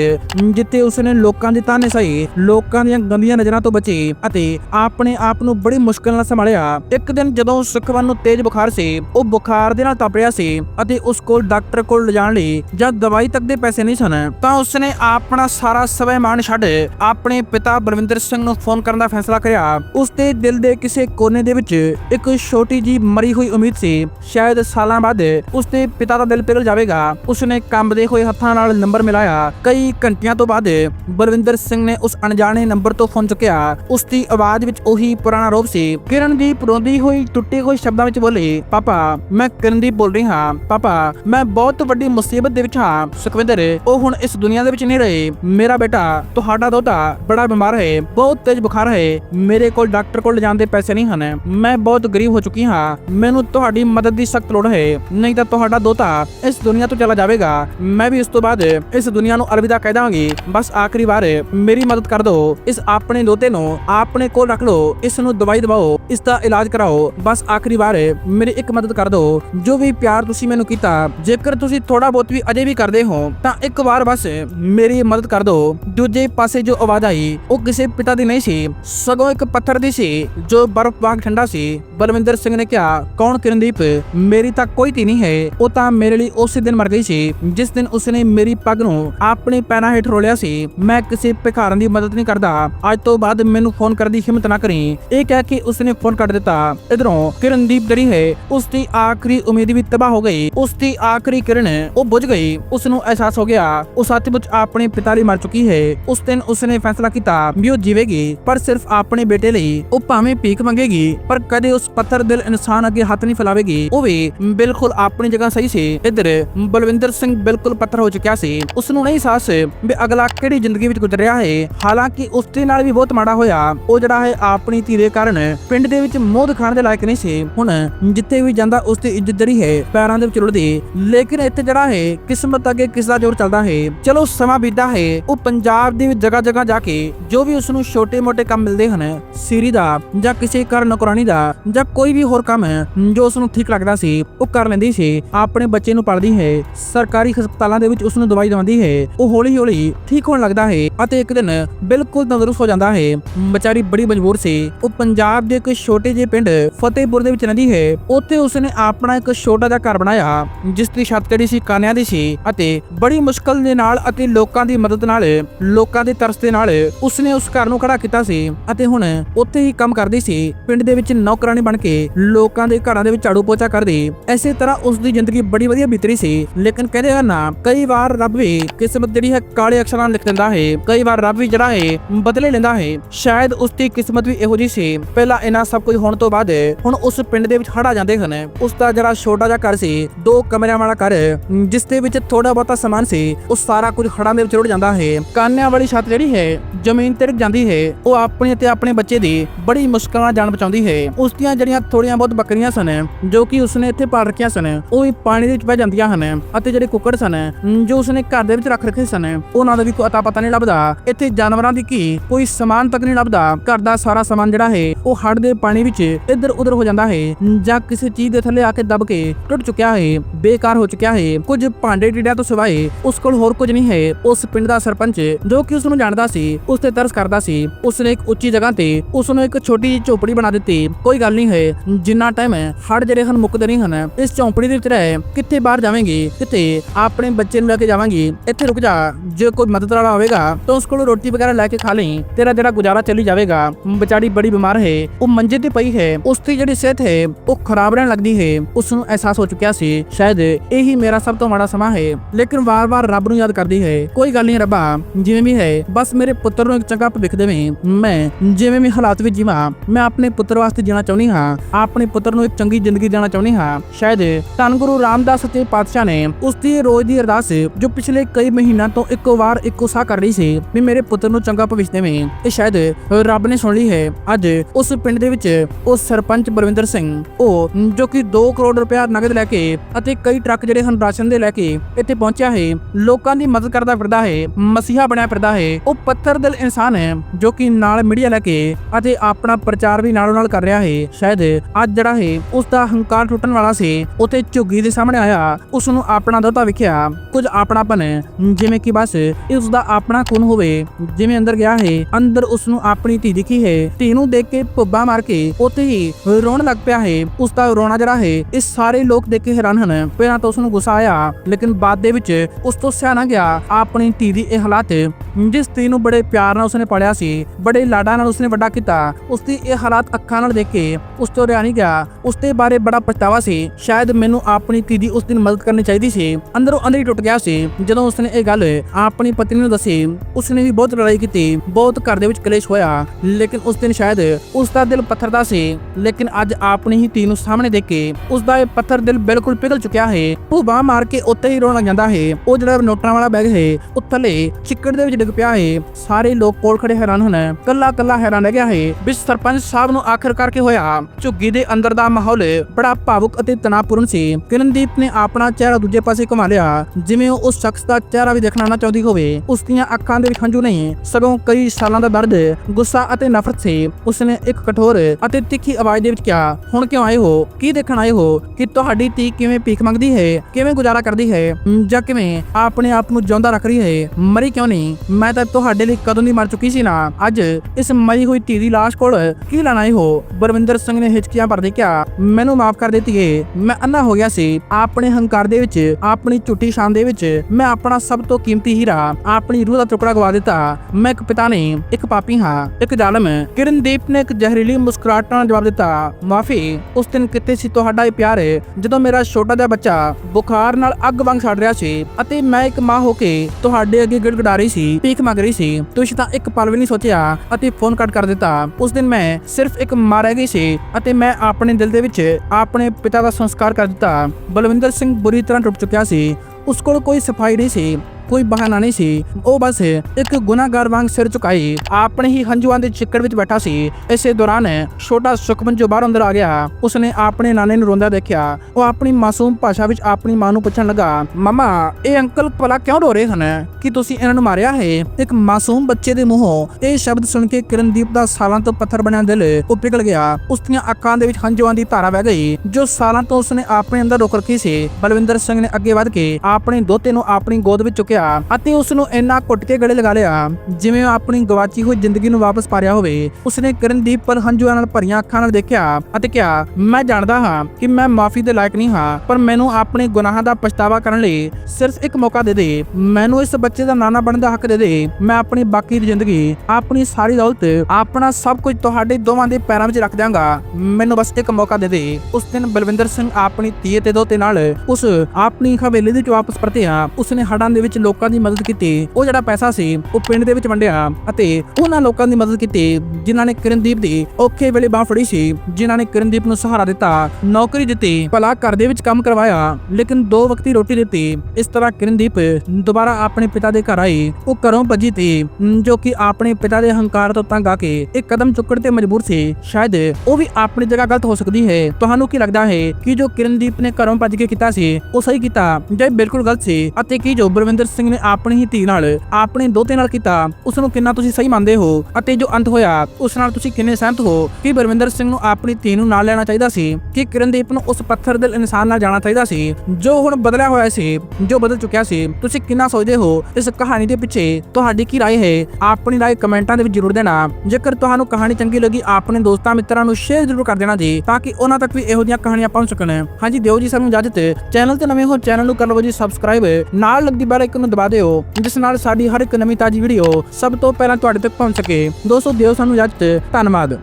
ਜਿੱਥੇ ਉਸਨੇ ਲੋਕਾਂ ਦੇ ਤਾਨੇ ਸਹੀ, ਲੋਕਾਂ ਦੀਆਂ ਗੰਦੀਆਂ ਨਜ਼ਰਾਂ ਤੋਂ ਬਚੇ ਅਤੇ ਆਪਣੇ ਆਪ ਨੂੰ ਬੜੀ ਮੁਸ਼ਕਲ ਨਾਲ ਸੰਭਾਲਿਆ। ਇੱਕ ਦਿਨ ਜਦੋਂ ਸੁਖਵਨ ਨੂੰ ਤੇਜ਼ ਬੁਖਾਰ ਸੀ, ਉਹ ਬੁਖਾਰ ਦੇ ਨਾਲ ਤਪ ਰਿਹਾ ਸੀ ਅਤੇ ਉਸ ਕੋਲ ਡਾਕਟਰ ਕੋਲ ਲਿਜਾਣ ਲਈ ਜਦ ਦਵਾਈ ਤੱਕ ਦੇ ਪੈਸੇ ਨਹੀਂ ਸਨ, ਤਾਂ ਉਸਨੇ ਆਪਣਾ ਸਾਰਾ ਸਵੈਮਾਨ ਛੱਡ ਆਪਣੇ ਪਿਤਾ ਬਲਵਿੰਦਰ ਸਿੰਘ ਨੂੰ ਫੋਨ ਕਰਨ ਦਾ ਫੈਸਲਾ ਕਰਿਆ। ਉਸ ਦੇ ਦਿਲ ਦੇ ਕਿਸੇ ਕੋਨੇ ਦੇ ਵਿੱਚ ਇੱਕ ਛੋਟੀ ਜੀ ਮਰੀ ਹੋਈ ਉਮੀਦ ਸੀ, ਸ਼ਾਇਦ ਸਾਲਾਂ ਬਾਅਦ ਉਸ ਦੇ ਪਿਤਾ ਦਾ ਦਿਲ ਪਿਘਲ ਜਾਵੇਗਾ। ਉਸਨੇ ਕੰਬਦੇ ਹੋਏ ਹੱਥਾਂ ਨਾਲ ਨੰਬਰ ਮਿਲਾਇਆ। ਕਈ ਘੰਟਿਆਂ ਤੋਂ ਬਾਅਦ ਬਲਵਿੰਦਰ ਸਿੰਘ ਨੇ ਉਸ ਅਣਜਾਣੇ ਨੰਬਰ ਤੋਂ ਫੋਨ ਚੁੱਕਿਆ ਉਸ ਦੀ ਆਵਾਜ਼ ਵਿੱਚ ਉਹੀ ਪੁਰਾਣਾ ਰੂਪ ਸੀ। ਕਿਰਨਦੀਪ ਰੋਂਦੀ ਹੋਈ, ਟੁੱਟੇ ਹੋਏ ਸ਼ਬਦਾਂ ਵਿੱਚ ਬੋਲੀ, ਪਾਪਾ, ਮੈਂ ਕਿਰਨਦੀਪ ਬੋਲ ਰਹੀ ਹਾਂ। ਪਾਪਾ, ਮੈਂ ਬਹੁਤ ਵੱਡੀ ਮੁਸੀਬਤ ਦੇ ਵਿੱਚ ਹਾਂ। ਸੁਖਵਿੰਦਰ, ਉਹ ਹੁਣ ਇਸ ਦੁਨੀਆ ਦੇ ਵਿੱਚ ਨਹੀਂ ਰਹੇ। ਮੇਰਾ ਬੇਟਾ, ਤੁਹਾਡਾ ਦੋਤਾ ਬੜਾ ਬਿਮਾਰ ਹੈ। ਬਹੁਤ ਤੇਜ਼ ਬੁਖਾਰ ਹੈ। ਮੇਰੇ ਕੋਲ ਡਾਕਟਰ ਕੋਲ ਲਿਜਾਣ ਦੇ ਪੈਸੇ ਨਹੀਂ ਹਨ। ਮੈਂ ਬਹੁਤ ਗਰੀਬ ਹੋ ਚੁੱਕੀ ਹਾਂ। ਮੈਨੂੰ ਤੁਹਾਡੀ ਮਦਦ ਦੀ ਸਖਤ ਲੋੜ ਹੈ। ਨਹੀਂ ਤਾਂ ਤੁਹਾਡਾ ਦੋਤਾ ਇਸ ਦੁਨੀਆ ਤੋਂ ਚਲਾ ਜਾਵੇਗਾ। ਮੈਂ ਵੀ ਇਸ ਤੋਂ ਬਾਅਦ ਇਸ ਦੁਨੀਆ ਨੂੰ ਅਲਵਿਦਾ ਕਹਿ ਦਾਂਗੀ। ਬਸ ਆਖਰੀ ਵਾਰ ਮੇਰੀ ਮਦਦ ਕਰ ਦਿਓ। ਇਸ ਆਪਣੇ ਦੋਤੇ ਨੂੰ ਆਪਣੇ ਕੋਲ ਰੱਖ ਲਓ ਇਸ ਨੂੰ ਦਵਾਈ ਦਵਾਓ ਇਸ ਦਾ ਇਲਾਜ ਕਰਾਓ, ਬਸ ਆਖਰੀ ਵਾਰ ਮੇਰੀ ਇੱਕ ਮਦਦ ਕਰ ਦਿਓ। ਜੋ ਵੀ ਪਿਆਰ ਤੁਸੀਂ ਮੈਨੂੰ ਕੀਤਾ, ਜੇਕਰ ਤੁਸੀਂ ਥੋੜਾ ਬਹੁਤ ਵੀ ਅਜੇ ਵੀ ਕਰਦੇ ਹੋ, ਤਾਂ ਇੱਕ ਵਾਰ ਬਸ ਮੇਰੀ ਮਦਦ ਕਰ ਦਿਓ। ਦੂਜੇ ਪਾਸੇ ਜੋ ਆਵਾਜ਼ ਆਈ, ਉਹ ਕਿਸੇ ਪਿਤਾ ਦੀ ਨਹੀਂ ਸੀ, ਸਗੋਂ ਇੱਕ ਪੱਥਰ ਦੀ ਸੀ, ਜੋ ਬਰਫ਼ ਵਾਂਗ ਠੰਡਾ ਸੀ। ਬਲਵਿੰਦਰ ਸਿੰਘ ਨੇ ਕਿਹਾ, ਕੌਣ ਕਿਰਨਦੀਪ? ਮੇਰੀ ਤਾਂ ਕੋਈ ਧੀ ਨਹੀਂ ਹੈ। ਉਹ ਤਾਂ ਮੇਰੇ ਲਈ ਉਸੇ ਦਿਨ ਮਰ ਗਈ ਸੀ, ਜਿਸ ਦਿਨ ਉਸਨੇ ਮੇਰੀ ਪੱਗ ਨੂੰ ਆਪਣੇ ਪੈਰਾਂ ਹੇਠ ਰੋਲਿਆ ਸੀ। ਮੈਂ ਕਿਸੇ ਭਿਖਾਰਨ ਦੀ ਮਦਦ ਨਹੀਂ ਕਰਦਾ। ਅੱਜ ਤੋਂ ਬਾਅਦ ਮੈਨੂੰ ਫੋਨ ਕਰਨ ਦੀ ਹਿੰਮਤ ਨਾ ਕਰੀ। ਇਹ ਕਹਿ ਕੇ ਉਸਨੇ ਫੋਨ ਕੱਟ ਦਿੱਤਾ। ਇਧਰੋਂ ਕਿਰਨਦੀਪ ਜਿਹੜੀ ਹੈ ਉਸ ਦੀ ਆਖਰੀ ਉਮੀਦ ਵੀ ਤਬਾਹ ਹੋ ਗਈ। ਉਸ ਦੀ ਆਖਰੀ ਕਿਰਨ ਉਹ ਬੁਝ ਗਈ। ਉਸ ਨੂੰ ਅਹਿਸਾਸ ਹੋ ਗਿਆ, ਉਹ ਸੱਚਮੁੱਚ ਆਪਣੇ ਪਿਤਾ ਲਈ ਮਰ ਚੁੱਕੀ ਹੈ। ਉਸ ਦਿਨ ਉਸਨੇ ਫੈਸਲਾ ਕੀਤਾ, ਵੀ ਉਹ ਜੀਵੇਗੀ, ਪਰ ਸਿਰਫ ਆਪਣੇ ਬੇਟੇ ਲਈ। ਉਹ ਭਾਵੇਂ ਭੀਖ ਮੰਗੇਗੀ, ਪਰ ਕਦੇ ਉਸ ਪੱਥਰ ਦਿਲ ਇਨਸਾਨ ਅੱਗੇ ਹੱਥ ਨਹੀਂ ਫੈਲਾਵੇਗੀ। ਉਹ ਵੀ ਬਿਲਕੁਲ ਆਪਣੀ ਜਗ੍ਹਾ ਸਹੀ ਸੀ। ਇੱਧਰ ਬਲਵਿੰਦਰ ਸਿੰਘ ਬਿਲਕੁਲ ਪੱਥਰ ਹੋ ਚੁੱਕਿਆ ਸੀ। ਉਸ ਨੂੰ ਨਹੀਂ ਅਹਿਸਾਸ ਵੀ ਅਗਲਾ ਕਿਹੜੀ ਜ਼ਿੰਦਗੀ ਵਿੱਚ ਗੁਜ਼ਰਿਆ ਹੈ। ਹਾਲਾਂਕਿ ਉਸ ਦਿਨ ਨਾਲ ਵੀ ਬਹੁਤ ਮਾੜਾ ਹੋਇਆ। ਉਹ ਜਿਹੜਾ ਹੈ ਆਪਣੀ ਧੀ ਦੇ ਕਾਰਨ ਪਿੰਡ ਦੇ ਵਿੱਚ ਮੋਹ ਦਿਖਾਣ ਦੇ ਲਾਇਕ ਨਹੀਂ ਸੀ। ਹੁਣ ਜਿੱਥੇ ਵੀ ਜਾਂਦਾ, ਉਸ ਦੀ ਇੱਜ਼ਤ ਜਿਹੜੀ ਹੈ ਪੈਰਾਂ ਦੇ ਵਿੱਚ ਰੁੜਦੀ। ਲੇਕਿਨ ਇੱਥੇ ਜਿਹੜਾ ਹੈ ਕਿਸਮਤ ਅੱਗੇ ਕਿਸ ਦਾ ਜ਼ੋਰ ਚੱਲਦਾ ਹੈ? ਚਲੋ, ਸਮਾਂ ਬੀਤਦਾ ਹੈ। ਉਹ ਪੰਜਾਬ ਦੇ ਜਗ੍ਹਾ ਜਗ੍ਹਾ ਜਾ ਕੇ ਜੋ ਵੀ ਉਸ ਨੂੰ ਛੋਟੇ-ਮੋਟੇ ਕੰਮ ਮਿਲਦੇ ਹਨ, ਸੀਰੀ ਦਾ ਜਾਂ ਕਿਸੇ ਘਰ ਨੌਕਰਾਨੀ ਦਾ ਜਾਂ ਕੋਈ ਵੀ ਹੋਰ ਕੰਮ ਜੋ ਉਸ ਨੂੰ ਠੀਕ ਲੱਗਦਾ ਸੀ, ਉਹ ਕਰ ਲੈਂਦੀ ਸੀ। ਆਪਣੇ ਬੱਚੇ ਨੂੰ ਪੜ੍ਹਦੀ ਹੈ। ਸਰਕਾਰੀ ਹਸਪਤਾਲਾਂ ਦੇ ਵਿੱਚ ਉਸ ਨੂੰ ਦਵਾਈ ਦਵਾਉਂਦੀ ਹੈ। ਉਹ ਹੌਲੀ-ਹੌਲੀ ਠੀਕ ਹੋਣ ਲੱਗਦਾ ਹੈ ਅਤੇ ਇੱਕ ਦਿਨ ਬਿਲਕੁਲ ਤੰਦਰੁਸਤ ਹੋ ਜਾਂਦਾ ਹੈ। ਵਿਚਾਰੀ ਬੜੀ ਮਜਬੂਰ ਸੀ। ਉਹ ਪੰਜਾਬ ਦੇ ਇੱਕ ਛੋਟੇ ਜਿਹੇ ਪਿੰਡ ਫਤਿਹਪੁਰ ਦੇ ਵਿੱਚ ਰਹਿੰਦੀ ਹੈ। ਉੱਥੇ ਉਸਨੇ ਆਪਣਾ ਇੱਕ ਛੋਟਾ ਜਿਹਾ ਘਰ ਬਣਾਇਆ, ਜਿਸ ਦੀ ਛੱਤ ਜਿਹੜੀ ਸੀ ਕਾਨਿਆਂ ਦੀ ਸੀ ਅਤੇ ਬੜੀ ਮੁਸ਼ਕਲ ਦੇ ਨਾਲ ਅਤੇ ਲੋਕਾਂ ਦੀ ਮਦਦ ਨਾਲ, ਲੋਕਾਂ ਦੇ ਤਰਸ ਦੇ ਨਾਲ ਉਸਨੇ ਉਸ ਘਰ ਨੂੰ ਖੜਾ ਕੀਤਾ ਸੀ ਅਤੇ ਹੁਣ ਉੱਥੇ ਹੀ ਕੰਮ ਕਰਦੀ ਸੀ। ਪਿੰਡ ਦੇ ਵਿੱਚ ਨੌਕਰਾਨੀ ਬਣ ਕੇ ਲੋਕਾਂ ਦੇ ਘਰਾਂ ਦੇ ਵਿੱਚ ਝਾੜੂ ਪੋਚਾ ਕਰਦੀ। ਐਸੇ ਤਰ੍ਹਾਂ ਉਸ ਦੀ ਜ਼ਿੰਦਗੀ ਬੜੀ ਵਧੀਆ ਬੀਤਰੀ ਸੀ। ਲੇਕਿਨ ਕਹਿੰਦੇ ਹਨ ਨਾ, ਕਈ ਵਾਰ ਰੱਬ ਵੀ ਕਿਸਮਤ ਜਿਹੜੀ ਹੈ ਕਾਲੇ ਅੱਖਰਾਂ ਨਾਲ ਲਿਖ ਦਿੰਦਾ ਹੈ। ਕਈ ਵਾਰ ਰੱਬ ਵੀ ਜਿਹੜਾ ਹੈ ਬਦਲੇ ਲੈਂਦਾ ਹੈ ਸ਼ਾਇਦ ਉਸ ਦੀ ਕਿਸਮਤ ਵੀ ਇਹੋ ਜਿਹੀ ਸੀ। ਪਹਿਲਾਂ ਇਹਨਾਂ ਸਭ ਕੁਝ ਹੋਣ ਤੋਂ ਬਾਅਦ ਹੁਣ ਉਸ ਪਿੰਡ ਦੇ ਵਿੱਚ ਹੜਾ ਜਾਂਦੇ ਹਨ। ਉਸ ਦਾ ਜਿਹੜਾ ਛੋਟਾ ਜਿਹਾ ਘਰ ਸੀ। ਦੋ ਕਮਰਿਆਂ ਵਾਲਾ ਘਰ, ਜਿਸ ਦੇ ਵਿੱਚ ਥੋੜਾ ਬਹੁਤਾ ਸਮਾਨ ਸੀ। ਉਹ ਸਾਰਾ ਕੁਝ ਹੜਾਂ ਦੇ ਵਿੱਚ ਰੁੜ ਜਾਂਦਾ ਹੈ ਕਾਨਿਆਂ ਵਾਲੀ ਛੱਤ ਜਿਹੜੀ ਹੈ, ਜ਼ਮੀਨ ਤੇ ਜਾਂਦੀ ਹੈ। ਉਹ ਆਪਣੇ ਤੇ ਆਪਣੇ ਬੱਚੇ ਦੀ ਬੜੀ ਮੁਸ਼ਕਲ ਨਾਲ ਜਾਨ ਬਚਾਉਂਦੀ ਹੈ। ਉਸ ਦੀਆਂ ਜਿਹੜੀਆਂ ਥੋੜੀਆਂ ਬਹੁਤ ਬੱਕਰੀਆਂ ਸਨ, ਜੋ ਕਿ ਉਸਨੇ ਇੱਥੇ ਪਾਲ ਰੱਖੀਆਂ ਸਨ, ਉਹ ਵੀ ਪਾਣੀ ਦੇ ਵਿੱਚ ਵਹਿ ਜਾਂਦੀਆਂ ਹਨ ਅਤੇ ਜਿਹੜੇ ਕੁੱਕੜ ਸਨ, ਜੋ ਉਸਨੇ ਘਰ ਦੇ ਵਿੱਚ ਰੱਖ ਰੱਖੇ ਸਨ, ਉਹਨਾਂ ਦਾ ਵੀ ਕੋਈ ਅਤਾ ਪਤਾ ਨਹੀਂ ਲੱਭਦਾ। ਇੱਥੇ ਜਾਨਵਰਾਂ ਦੀ ਕੀ ਕੋਈ ਸਮਾਨ ਤੱਕ ਨਹੀਂ ਲੱਭਦਾ। ਘਰ ਦਾ ਸਾਰਾ ਸਮਾਨ ਜਿਹੜਾ ਹੈ, ਉਹ ਹੜ ਦੇ ਪਾਣੀ ਵਿੱਚ ਇੱਧਰ ਉੱਧਰ ਹੋ ਜਾਂਦਾ ਹੈ ਜਾਂ ਕਿਸੇ ਚੀਜ਼ ਦੇ ਥੱਲੇ ਆ ਕੇ ਦਬ ਕੇ ਟੁੱਟ ਚੁੱਕਿਆ ਹੈ, ਬੇਕਾਰ ਹੋ ਚੁੱਕਿਆ ਹੈ। ਕੁਝ ਭਾਂਡੇ ਟਿੜਿਆਂ ਤੋਂ ਸਿਵਾਏ ਉਸ ਕੋਲ ਹੋਰ ਕੁਝ ਨਹੀਂ ਹੈ। ਉਸ ਪਿੰਡ ਦਾ ਸਰਪੰਚ ਜੋ ਕਿ ਉਸ ਨੂੰ ਜਾਣਦਾ ਸੀ, ਉਸ ਤੇ ਤਰਸ ਕਰਦਾ ਸੀ। ਉਸ ਨੇ ਇੱਕ ਉੱਚੀ ਜਗ੍ਹਾ ਤੇ ਉਸ ਨੂੰ ਇੱਕ ਛੋਟੀ ਜਿਹੀ ਝੋਪੜੀ ਬਣਾ ਦਿੱਤੀ। ਕੋਈ ਗੱਲ ਨਹੀਂ ਹੈ, ਜਿੰਨਾ ਟਾਈਮ ਹੈ ਹੜ ਜਿਹੜੇ ਹਨ ਮੁੱਕਦੇ ਨਹੀਂ ਹਨ। ਇਸ ਝੋਪੜੀ ਦੇ ਵਿੱਚ ਰਹਿ ਕਿੱਥੇ ਬਾਹਰ ਜਾਵੇਂਗੀ? ਕਿਤੇ ਆਪਣੇ ਬੱਚੇ ਨੂੰ ਲੈ ਕੇ ਜਾਵਾਂਗੇ? ਇੱਥੇ ਰੁਕ ਜਾ, ਜੇ ਕੋਈ ਮਦਦ ਵਾਲਾ ਹੋਵੇਗਾ ਤਾਂ ਉਸ ਕੋਲ ਰੋਟੀ ਵਗੈਰਾ ਲੈ ਕੇ ਖਾ ਲਈ। ਤੇਰਾ ਜਿਹੜਾ ਗੁਜ਼ਾਰਾ ਚੱਲੀ ਜਾਵੇਗਾ ਵਿਚਾਰੀ ਬੜੀ ਬਿਮਾਰ ਹੈ, ਉਹ ਮੰਜੇ ਤੇ ਪਈ ਹੈ ਉਸ ਦੀ ਜਿਹੜੀ ਸਿਹਤ ਹੈ, ਉਹ ਖਰਾਬ ਰਹਿਣ ਲੱਗਦੀ ਹੈ ਉਸ ਨੂੰ ਅਹਿਸਾਸ ਹੋ ਚੁੱਕਿਆ ਸੀ, ਸ਼ਾਇਦ ਇਹੀ ਮੇਰਾ ਸਭ ਤੋਂ ਮਾੜਾ ਸਮਾਂ ਹੈ, ਲੇਕਿਨ ਵਾਰ-ਵਾਰ ਰੱਬ ਨੂੰ ਯਾਦ ਕਰਦੀ ਹੈ, ਕੋਈ ਗੱਲ ਨਹੀਂ ਰੱਬਾ, ਜਿਵੇਂ ਵੀ ਹੈ, ਬਸ ਮੇਰੇ ਪੁੱਤਰ ਨੂੰ ਇੱਕ ਚੰਗਾ ਭਵਿੱਖ ਦੇਵੇਂ, ਮੈਂ, ਜਿਵੇਂ ਵੀ ਹਾਲਾਤ ਵਿੱਚ ਜੀਵਾਂ, ਮੈਂ ਆਪਣੇ ਪੁੱਤਰ ਵਾਸਤੇ ਜੀਣਾ ਚਾਹੁੰਦੀ ਹਾਂ, ਆਪਣੇ ਪੁੱਤਰ ਨੂੰ ਇੱਕ ਚੰਗੀ ਜ਼ਿੰਦਗੀ ਦੇਣਾ ਚਾਹੁੰਦੀ ਹਾਂ, ਸ਼ਾਇਦ ਧੰਨ ਗੁਰੂ ਰਾਮਦਾਸ ਸੱਚੇ ਪਾਤਸ਼ਾਹ ਨੇ ਉਸ ਦੀ ਰੋਜ਼ ਦੀ ਅਰਦਾਸ, ਜੋ ਪਿਛਲੇ ਕਈ ਮਹੀਨਿਆਂ ਤੋਂ ਇੱਕੋ ਵਾਰ ਇੱਕੋ ਸਾਹ ਕਰ ਰਹੀ ਸੀ, ਵੀ ਮੇਰੇ ਪੁੱਤਰ ਨੂੰ ਚੰਗਾ ਭਵਿੱਖ ਦੇਵੇਂ। ਇਹ ਸ਼ਾਇਦ ਰੱਬ ਨੇ ਸੁਣ ਲਈ ਹੈ। ਅੱਜ ਉਸ ਪਿੰਡ ਦੇ ਵਿੱਚ ਉਹ ਸਰਪੰਚ ਬਲਵਿੰਦਰ ਸਿੰਘ, ਉਹ ਜੋ ਕਿ 2 ਕਰੋੜ ਰੁਪਇਆ ਨਗਦ ਲੈ ਕੇ ਅਤੇ ਕਈ ਟਰੱਕ ਜਿਹੜੇ ਹਨ ਰਾਸ਼ਨ ਦੇ ਲੈ ਕੇ ਇੱਥੇ ਪਹੁੰਚਿਆ ਹੈ, ਲੋਕਾਂ ਦੀ ਮਦਦ ਕਰਦਾ ਫਿਰਦਾ ਹੈ, ਮਸੀਹਾ ਬਣਿਆ ਫਿਰਦਾ ਹੈ। ਉਹ ਪੱਥਰ ਦਿਲ ਇਨਸਾਨ ਹੈ ਜੋ ਕਿ ਨਾਲ ਮੀਡੀਆ ਲੈ ਕੇ ਅਤੇ ਆਪਣਾ ਪ੍ਰਚਾਰ ਵੀ ਨਾਲੋਂ ਨਾਲ ਕਰ ਰਿਹਾ ਹੈ। ਸ਼ਾਇਦ ਅੱਜ ਜਿਹੜਾ ਹੈ ਉਸ ਦਾ ਹੰਕਾਰ ਟੁੱਟਣ ਵਾਲਾ ਸੀ ਉਤੇ ਝੁੱਗੀ ਦੇ ਸਾਹਮਣੇ ਆਇਆ ਉਸ ਨੂੰ ਆਪਣਾ ਦੋਤਾ ਵਿਖਿਆ। ਕੁਝ ਆਪਣਾਪਨ, ਜਿਵੇਂ ਕਿ ਬਸ ਉਸ ਦਾ ਆਪਣਾ ਖੂਨ ਹੋਵੇ, ਜਿਵੇਂ ਅੰਦਰ ਗਿਆ ਹੈ ਅੰਦਰ ਉਸ ਨੂੰ ਆਪਣੀ ਧੀ ਦਿਖੀ ਹੈ। ਧੀ ਨੂੰ ਦੇਖ ਕੇ ਭੁੱਬਾ ਮਾਰ ਕੇ ਉੱਥੇ ਹੀ ਰੋਣ ਲੱਗ ਪਿਆ ਹੈ। ਉਸ ਦਾ ਰੋਣਾ ਜਿਹੜਾ ਹੈ, ਇਹ ਸਾਰੇ ਲੋਕ ਦੇਖ ਕੇ ਹੈਰਾਨ ਹਨ। ਪਹਿਲਾਂ ਤਾਂ ਉਸ ਨੂੰ ਗੁੱਸਾ ਆਇਆ, ਲੇਕਿਨ ਬਾਅਦ ਦੇ ਵਿੱਚ ਉਸ ਤੋਂ ਸਿਆਣਾ ਗਿਆ। ਆਪਣੀ ਧੀ ਦੀ ਇਹ ਹਾਲਾਤ, ਜਿਸ ਧੀ ਨੂੰ ਬੜੇ ਪਿਆਰ ਨਾਲ ਉਸਨੇ ਪੜਿਆ ਸੀ, ਬੜੇ ਲਾਡਾਂ ਨਾਲ ਉਸਨੇ ਵੱਡਾ ਕੀਤਾ ਉਸ ਦੀ ਇਹ ਹਾਲਾਤ ਅੱਖਾਂ ਨਾਲ ਦੇਖ ਕੇ ਉਸ ਤੋਂ ਰਿਆ ਨਹੀਂ ਗਿਆ। ਉਸ ਦੇ ਬਾਰੇ ਬੜਾ ਪਛਤਾਵਾ ਸੀ। ਸ਼ਾਇਦ ਮੈਨੂੰ ਆਪਣੀ ਧੀ ਦੀ ਉਸ ਦਿਨ ਮਦਦ ਕਰਨੀ ਚਾਹੀਦੀ ਸੀ। ਅੰਦਰੋਂ ਅੰਦਰ ਹੀ ਟੁੱਟ ਗਿਆ ਸੀ। ਜਦੋਂ ਉਸਨੇ ਇਹ ਗੱਲ ਆਪਣੀ ਪਤਨੀ ਨੂੰ ਦੱਸੀ, ਉਸਨੇ ਵੀ ਬਹੁਤ ਲੜਾਈ ਕੀਤੀ, ਬਹੁਤ ਘਰ ਦੇ ਵਿੱਚ ਕਲੇਸ਼ ਹੋਇਆ, ਲੇਕਿਨ ਉਸ ਦਿਨ ਸ਼ਾਇਦ ਉਸ ਦਾ ਦਿਲ ਪੱਥਰ ਦਾ ਸੀ, ਲੇਕਿਨ ਅੱਜ ਆਪਣੀ ਹੀ ਧੀ ਨੂੰ ਸਾਹਮਣੇ ਦੇਖ ਕੇ ਉਸ ਦਾ ਇਹ ਪੱਥਰ ਦਿਲ ਬਿਲਕੁਲ ਪਿਘਲ ਚੁੱਕਿਆ ਹੈ। ਉਹ ਬਾਹ ਮਾਰ ਕੇ ਉੱਤੇ ਹੀ ਰੋਣ ਲੱਗ ਜਾਂਦਾ ਹੈ। ਉਹ ਜਿਹੜਾ ਨੋਟਾਂ ਵਾਲਾ ਬੈਗ ਹੈ ਉਹ ਥੱਲੇ ਚਿੱਕੜ ਦੇ ਵਿੱਚ ਡਿੱਗ ਪਿਆ ਹੈ। ਸਾਰੇ ਲੋਕ ਕੋਲ ਖੜੇ ਹੈਰਾਨ ਹਨ। ਕੱਲਾ ਕੱਲਾ ਹੈਰਾਨ ਰਹਿ ਗਿਆ ਹੈ ਵਿੱਚ ਸਰਪੰਚ ਸਾਹਿਬ ਨੂੰ ਆਖਰ ਕਰਕੇ ਹੋਇਆ? ਝੁੱਗੀ ਦੇ ਅੰਦਰ ਦਾ ਮਾਹੌਲ ਬੜਾ ਭਾਵੁਕ ਅਤੇ ਤਣਾਅਪੂਰਨ ਸੀ। ਕਿਰਨਦੀਪ ਨੇ ਆਪਣਾ ਚਿਹਰਾ ਦੂਜੇ ਪਾਸੇ ਘੁਮਾ ਲਿਆ। ਜਿਵੇਂ ਉਹ ਉਸ ਸ਼ਖਸ ਦਾ ਚਿਹਰਾ ਵੀ ਦੇਖਣਾ ਨਾ ਚਾਹੁੰਦੀ ਹੋਵੇ, ਉਸ ਦੀਆਂ ਅੱਖਾਂ ਦੇ ਵਿੱਚ ਹੰਝੂ ਨਹੀਂ, ਸਗੋਂ ਕਈ ਸਾਲਾਂ ਦਾ ਦਰਦ ਗੁੱਸਾ ਅਤੇ ਨਫ਼ਰਤ ਸੀ। ਉਸਨੇ ਇੱਕ ਕਠੋਰ ਅਤੇ ਤਿੱਖੀ ਆਵਾਜ਼ ਦੇ ਵਿੱਚ ਕਿਹਾ, ਹੁਣ ਕਿਉਂ ਆਏ ਹੋ? ਕੀ ਦੇਖਣ ਆਏ ਹੋ? ਕਿ ਤੁਹਾਡੀ ਧੀ ਕਿਵੇਂ ਭੀਖ ਮੰਗਦੀ ਹੈ? ਕਿਵੇਂ ਗੁਜ਼ਾਰਾ ਕਰਦੀ ਹੈ? ਜਾਂ ਕਿਵੇਂ? ਆਪਣੇ ਆਪ ਨੂੰ ਜਿਉਂਦਾ ਰੱਖ ਰਹੀ ਹੈ? ਮਰੀ ਕਿਉਂ ਨਹੀਂ? ਮੈਂ ਤਾਂ ਤੁਹਾਡੇ ਲਈ ਕਦੋਂ ਦੀ ਮਰ ਚੁੱਕੀ ਸੀ ਨਾ? ਅੱਜ ਇਸ ਮਰੀ ਹੋਈ ਧੀ ਦੀ ਲਾਸ਼ ਕੋਲ ਕੀ ਲੈਣ ਆਏ ਹੋ? ਬਰਵਿੰਦਰ ਸਿੰਘ ਨੇ ਹਿਚਕੀਆਂ ਭਰਦੇ ਕਿਹਾ, ਮੈਨੂੰ ਮਾਫ ਕਰ ਦੇ ਧੀਏ, ਮੈਂ ਅੰਨਾ ਹੋ ਗਿਆ ਸੀ। ਆਪਣੇ ਹੰਕਾਰ ਦੇ ਵਿੱਚ, ਆਪਣੀ ਝੂਠੀ ਸ਼ਾਨ ਦੇ ਵਿੱਚ, ਮੈਂ ਆਪਣਾ ਸਭ ਤੋਂ ਕੀਮਤੀ ਹੀਰਾ, ਆਪਣੀ ਰੂਹ ਦਾ ਟੁਕੜਾ ਗਵਾ ਦਿੱਤਾ। ਮੈਂ ਇੱਕ ਪਿਤਾ ਨੇ ਇੱਕ ਪਾਪੀ ਹਾਂ, ਇੱਕ ਜ਼ਾਲਮ। ਕਿਰਨਦੀਪ ਨੇ ਇੱਕ ਜ਼ਹਿਰੀਲੀ ਮੁਸਕਰਾਹਟ ਨਾਲ ਜਵਾਬ ਦਿੱਤਾ, ਮਾਫੀ, ਉਸ ਦਿਨ ਕਿਤੇ ਸੀ ਤੁਹਾਡਾ ਇਹ ਪਿਆਰ? ਜਦੋਂ ਮੇਰਾ ਛੋਟਾ ਜਿਹਾ ਬੱਚਾ ਬੁਖਾਰ ਨਾਲ ਅੱਗ ਵਾਂਗ ਸੜ ਰਿਹਾ ਸੀ ਅਤੇ ਮੈਂ ਇੱਕ ਮਾਂ ਹੋ ਕੇ ਤੁਹਾਡੇ ਅੱਗੇ ਗਿੜਗੜਾ ਰਹੀ ਸੀ, ਭੀਖ ਮੰਗ ਰਹੀ ਸੀ, ਤੁਸੀਂ ਤਾਂ ਇੱਕ ਪਲ ਵੀ ਨਹੀਂ ਸੋਚਿਆ ਅਤੇ ਫੋਨ ਕੱਟ ਕਰ ਦਿੱਤਾ। ਉਸ ਦਿਨ ਮੈਂ ਸਿਰਫ ਇੱਕ ਮਾਂ ਰਹਿ ਗਈ ਸੀ ਅਤੇ ਮੈਂ ਆਪਣੇ ਦਿਲ ਦੇ ਵਿੱਚ ਆਪਣੇ ਪਿਤਾ ਦਾ ਸੰਸਕਾਰ ਕਰ ਦਿੱਤਾ। ਬਲਵਿੰਦਰ ਸਿੰਘ ਬੁਰੀ ਤਰ੍ਹਾਂ ਟੁੱਟ ਚੁੱਕਿਆ ਸੀ, ਉਸ ਕੋਲ ਕੋਈ ਸਫ਼ਾਈ ਨਹੀਂ ਸੀ। ਕੋਈ ਬਹਾਨਾ ਨਹੀਂ ਸੀ। ਉਹ ਬਸ ਇੱਕ ਗੁਨਾਹਗਾਰ ਵਾਂਗ ਸਿਰ ਝੁਕਾਈ ਆਪਣੇ ਹੀ ਹੰਝੂਆਂ ਦੇ ਚਿੱਕੜ ਵਿੱਚ ਬੈਠਾ ਸੀ। ਇਸੇ ਦੌਰਾਨ ਛੋਟਾ ਸੁਖਮਨ ਜੋ ਬਾਹਰ ਅੰਦਰ ਆ ਗਿਆ, ਉਸਨੇ ਆਪਣੇ ਨਾਨੇ ਨੂੰ ਰੋਂਦਾ ਦੇਖਿਆ। ਉਹ ਆਪਣੀ ਮਾਸੂਮ ਭਾਸ਼ਾ ਵਿੱਚ ਆਪਣੀ ਮਾਂ ਨੂੰ ਪੁੱਛਣ ਲੱਗਾ, ਮਮਾ, ਇਹ ਅੰਕਲ ਭਲਾ ਕਿਉਂ ਰੋ ਰਹੇ ਹਨ ਕਿ ਤੁਸੀਂ ਇਹਨਾਂ ਨੂੰ ਮਾਰਿਆ ਹੈ? ਇੱਕ ਮਾਸੂਮ ਬੱਚੇ ਦੇ ਮੂੰਹੋਂ ਇਹ ਸ਼ਬਦ ਸੁਣ ਕੇ ਕਿਰਨਦੀਪ ਦਾ ਸਾਲਾਂ ਤੋਂ ਪੱਥਰ ਬਣਿਆ ਦਿਲ ਉਹ ਪਿਘਲ ਗਿਆ। ਉਸ ਦੀਆਂ ਅੱਖਾਂ ਦੇ ਵਿੱਚ ਹੰਝੂਆਂ ਦੀ ਧਾਰਾ ਵਹਿ ਗਈ, ਜੋ ਸਾਲਾਂ ਤੋਂ ਉਸਨੇ ਆਪਣੇ ਅੰਦਰ ਰੋਕ ਰੱਖੀ ਸੀ। ਬਲਵਿੰਦਰ ਸਿੰਘ ਨੇ ਅੱਗੇ ਵਧ ਕੇ ਆਪਣੇ ਦੋਤੇ ਨੂੰ ਆਪਣੀ ਗੋਦ ਵਿੱਚ ਚੁੱਕਿਆ। ਲਿਆ ਅਤੇ ਉਸ ਨੂੰ ਇੰਨਾ ਕੁੱਟ ਕੇ ਗਲੇ ਲਗਾ ਲਿਆ, ਜਿਵੇਂ ਉਹ ਆਪਣੀ ਗਵਾਚੀ ਹੋਈ ਜ਼ਿੰਦਗੀ ਨੂੰ ਵਾਪਸ ਪਾ ਰਿਹਾ ਹੋਵੇ। ਉਸਨੇ ਕਿਰਨਦੀਪ ਪਰ ਹੰਝੂਆਂ ਨਾਲ ਭਰੀਆਂ ਅੱਖਾਂ ਨਾਲ ਦੇਖਿਆ ਅਤੇ ਕਿਹਾ, ਮੈਂ ਜਾਣਦਾ ਹਾਂ ਕਿ ਮੈਂ ਮਾਫੀ ਦੇ ਲਾਇਕ ਨਹੀਂ ਹਾਂ, ਪਰ ਮੈਨੂੰ ਆਪਣੇ ਗੁਨਾਹਾਂ ਦਾ ਪਛਤਾਵਾ ਕਰਨ ਲਈ ਸਿਰਫ ਇੱਕ ਮੌਕਾ ਦੇ ਦੇ। ਮੈਨੂੰ ਇਸ ਬੱਚੇ ਦਾ ਨਾਨਾ ਬਣਨ ਦਾ ਹੱਕ ਦੇ ਦੇ। ਮੈਂ ਆਪਣੀ ਬਾਕੀ ਦੀ ਜ਼ਿੰਦਗੀ, ਆਪਣੀ ਸਾਰੀ ਦੌਲਤ, ਆਪਣਾ ਸਭ ਕੁਝ ਤੁਹਾਡੇ ਦੋਵਾਂ ਦੇ ਪੈਰਾਂ ਵਿੱਚ ਰੱਖ ਦਿਆਂਗਾ। ਮੈਨੂੰ ਬਸ ਇੱਕ ਮੌਕਾ ਦੇ ਦੇ। ਉਸ ਦਿਨ ਬਲਵਿੰਦਰ ਸਿੰਘ ਆਪਣੀ ਧੀਏ ਤੇ ਦੋਤੇ ਨਾਲ ਉਸ ਆਪਣੀ ਹਵੇਲੀ ਦੇ ਵਿੱਚ ਵਾਪਸ ਪਰਤਿਆ। ਉਸਨੇ ਹੜਾਂ ਦੇ ਵਿੱਚ ਲੋਕਾਂ ਦੀ ਮਦਦ ਕੀਤੀ, ਉਹ ਜਿਹੜਾ ਪੈਸਾ ਸੀ, ਉਹ ਪਿੰਡ ਦੇ ਵਿੱਚ ਵੰਡਿਆ ਅਤੇ ਉਹਨਾਂ ਲੋਕਾਂ ਦੀ ਮਦਦ ਕੀਤੀ, ਜਿਨ੍ਹਾਂ ਨੇ ਕਿਰਨਦੀਪ ਦੀ ਔਖੇ ਵੇਲੇ ਬਾਹ ਫੜੀ ਸੀ, ਜਿਨ੍ਹਾਂ ਨੇ ਕਿਰਨਦੀਪ ਨੂੰ ਸਹਾਰਾ ਦਿੱਤਾ, ਨੌਕਰੀ ਦਿੱਤੀ, ਭਲਾ ਘਰ ਦੇ ਵਿੱਚ ਕੰਮ ਕਰਵਾਇਆ, ਲੇਕਿਨ ਦੋ ਵਕਤੀ ਰੋਟੀ ਦਿੱਤੀ। ਇਸ ਤਰ੍ਹਾਂ ਕਿਰਨਦੀਪ ਦੁਬਾਰਾ ਆਪਣੇ ਪਿਤਾ ਦੇ ਘਰ ਆਈ, ਉਹ ਘਰੋਂ ਭੱਜੀ ਤੀ ਜੋ ਕਿ ਆਪਣੇ ਪਿਤਾ ਦੇ ਹੰਕਾਰ ਤੋਂ ਤੰਗ ਆ ਕੇ ਇੱਕ ਕਦਮ ਚੁੱਕਣ ਤੇ ਮਜਬੂਰ ਸੀ। ਸ਼ਾਇਦ ਉਹ ਵੀ ਆਪਣੀ ਜਗ੍ਹਾ ਗਲਤ ਹੋ ਸਕਦੀ ਹੈ। ਤੁਹਾਨੂੰ ਕੀ ਲੱਗਦਾ ਹੈ ਕਿ ਜੋ ਕਿਰਨਦੀਪ ਨੇ ਘਰੋਂ ਭੱਜ ਕੇ ਕੀਤਾ ਸੀ, ਉਹ ਸਹੀ ਕੀਤਾ ਜਾਂ ਬਿਲਕੁਲ ਗਲਤ ਸੀ? ਅਤੇ ਕੀ ਜੋ ਬਲਵਿੰਦਰ ਸਿੰਘ ਨੇ ਆਪਣੀ ਹੀ ਧੀ ਨਾਲ ਆਪਣੇ ਦੋਤੇ ਨਾਲ ਕੀਤਾ ਉਸ ਨੂੰ ਕਿੰਨਾ ਤੁਸੀਂ ਸਹੀ ਮੰਨਦੇ ਹੋ ਅਤੇ ਜੋ ਅੰਤ ਹੋਇਆ ਉਸ ਨਾਲ ਤੁਸੀਂ ਕਿੰਨੇ ਸਹਿਮਤ ਹੋ ਕਿ ਬਲਵਿੰਦਰ ਸਿੰਘ ਨੂੰ ਆਪਣੀ ਧੀ ਨੂੰ ਨਾਲ ਲੈਣਾ ਚਾਹੀਦਾ ਸੀ ਕਿ ਕਿਰਨਦੀਪ ਨੂੰ ਉਸ ਪੱਥਰ ਦਿਲ ਇਨਸਾਨ ਨਾਲ ਜਾਣਾ ਚਾਹੀਦਾ ਸੀ ਜੋ ਹੁਣ ਬਦਲਿਆ ਹੋਇਆ ਸੀ ਜੋ ਬਦਲ ਚੁੱਕਿਆ ਸੀ ਤੁਸੀਂ ਕਿੰਨਾ ਸੋਚਦੇ ਹੋ ਇਸ ਕਹਾਣੀ ਦੇ ਪਿੱਛੇ ਤੁਹਾਡੀ ਕੀ رائے ਹੈ ਆਪਣੀ رائے ਕਮੈਂਟਾਂ ਦੇ ਵਿੱਚ ਜ਼ਰੂਰ ਦੇਣਾ ਜੇਕਰ ਤੁਹਾਨੂੰ ਕਹਾਣੀ ਚੰਗੀ ਲੱਗੀ ਆਪਣੇ ਦੋਸਤਾਂ ਮਿੱਤਰਾਂ ਨੂੰ ਸ਼ੇਅਰ ਜ਼ਰੂਰ ਕਰ ਦੇਣਾ ਜੀ ਤਾਂ ਕਿ ਉਹਨਾਂ ਤੱਕ ਵੀ ਇਹੋ ਜਿਹੀਆਂ ਕਹਾਣੀਆਂ ਪਹੁੰਚ ਸਕਣ ਹਾਂਜੀ ਦਿਓ ਜੀ ਸਾਨੂੰ ਇਜਾਜ਼ਤ ਚੈਨਲ ਤੇ ਨਵੇਂ ਹੋ ਚੈਨਲ ਨੂੰ ਕਰ ਲਵੋ ਜੀ ਸਬਸਕ੍ਰਾਈਬ ਨਾਲ ਲੱਗਦੀ ਬੈਲ ਆਈਕਨ ਨੂੰ ਦਬਾ ਦਿਓ, ਜਿਸ ਨਾਲ ਸਾਡੀ ਹਰ ਇੱਕ ਨਵੀਂ ਤਾਜੀ ਵੀਡੀਓ ਸਭ ਤੋਂ ਪਹਿਲਾਂ ਤੁਹਾਡੇ ਤੱਕ ਪਹੁੰਚ ਸਕੇ। ਦੋਸਤੋ, ਦਿਓ ਸਾਨੂੰ ਇਜਾਜ਼ਤ। ਧੰਨਵਾਦ।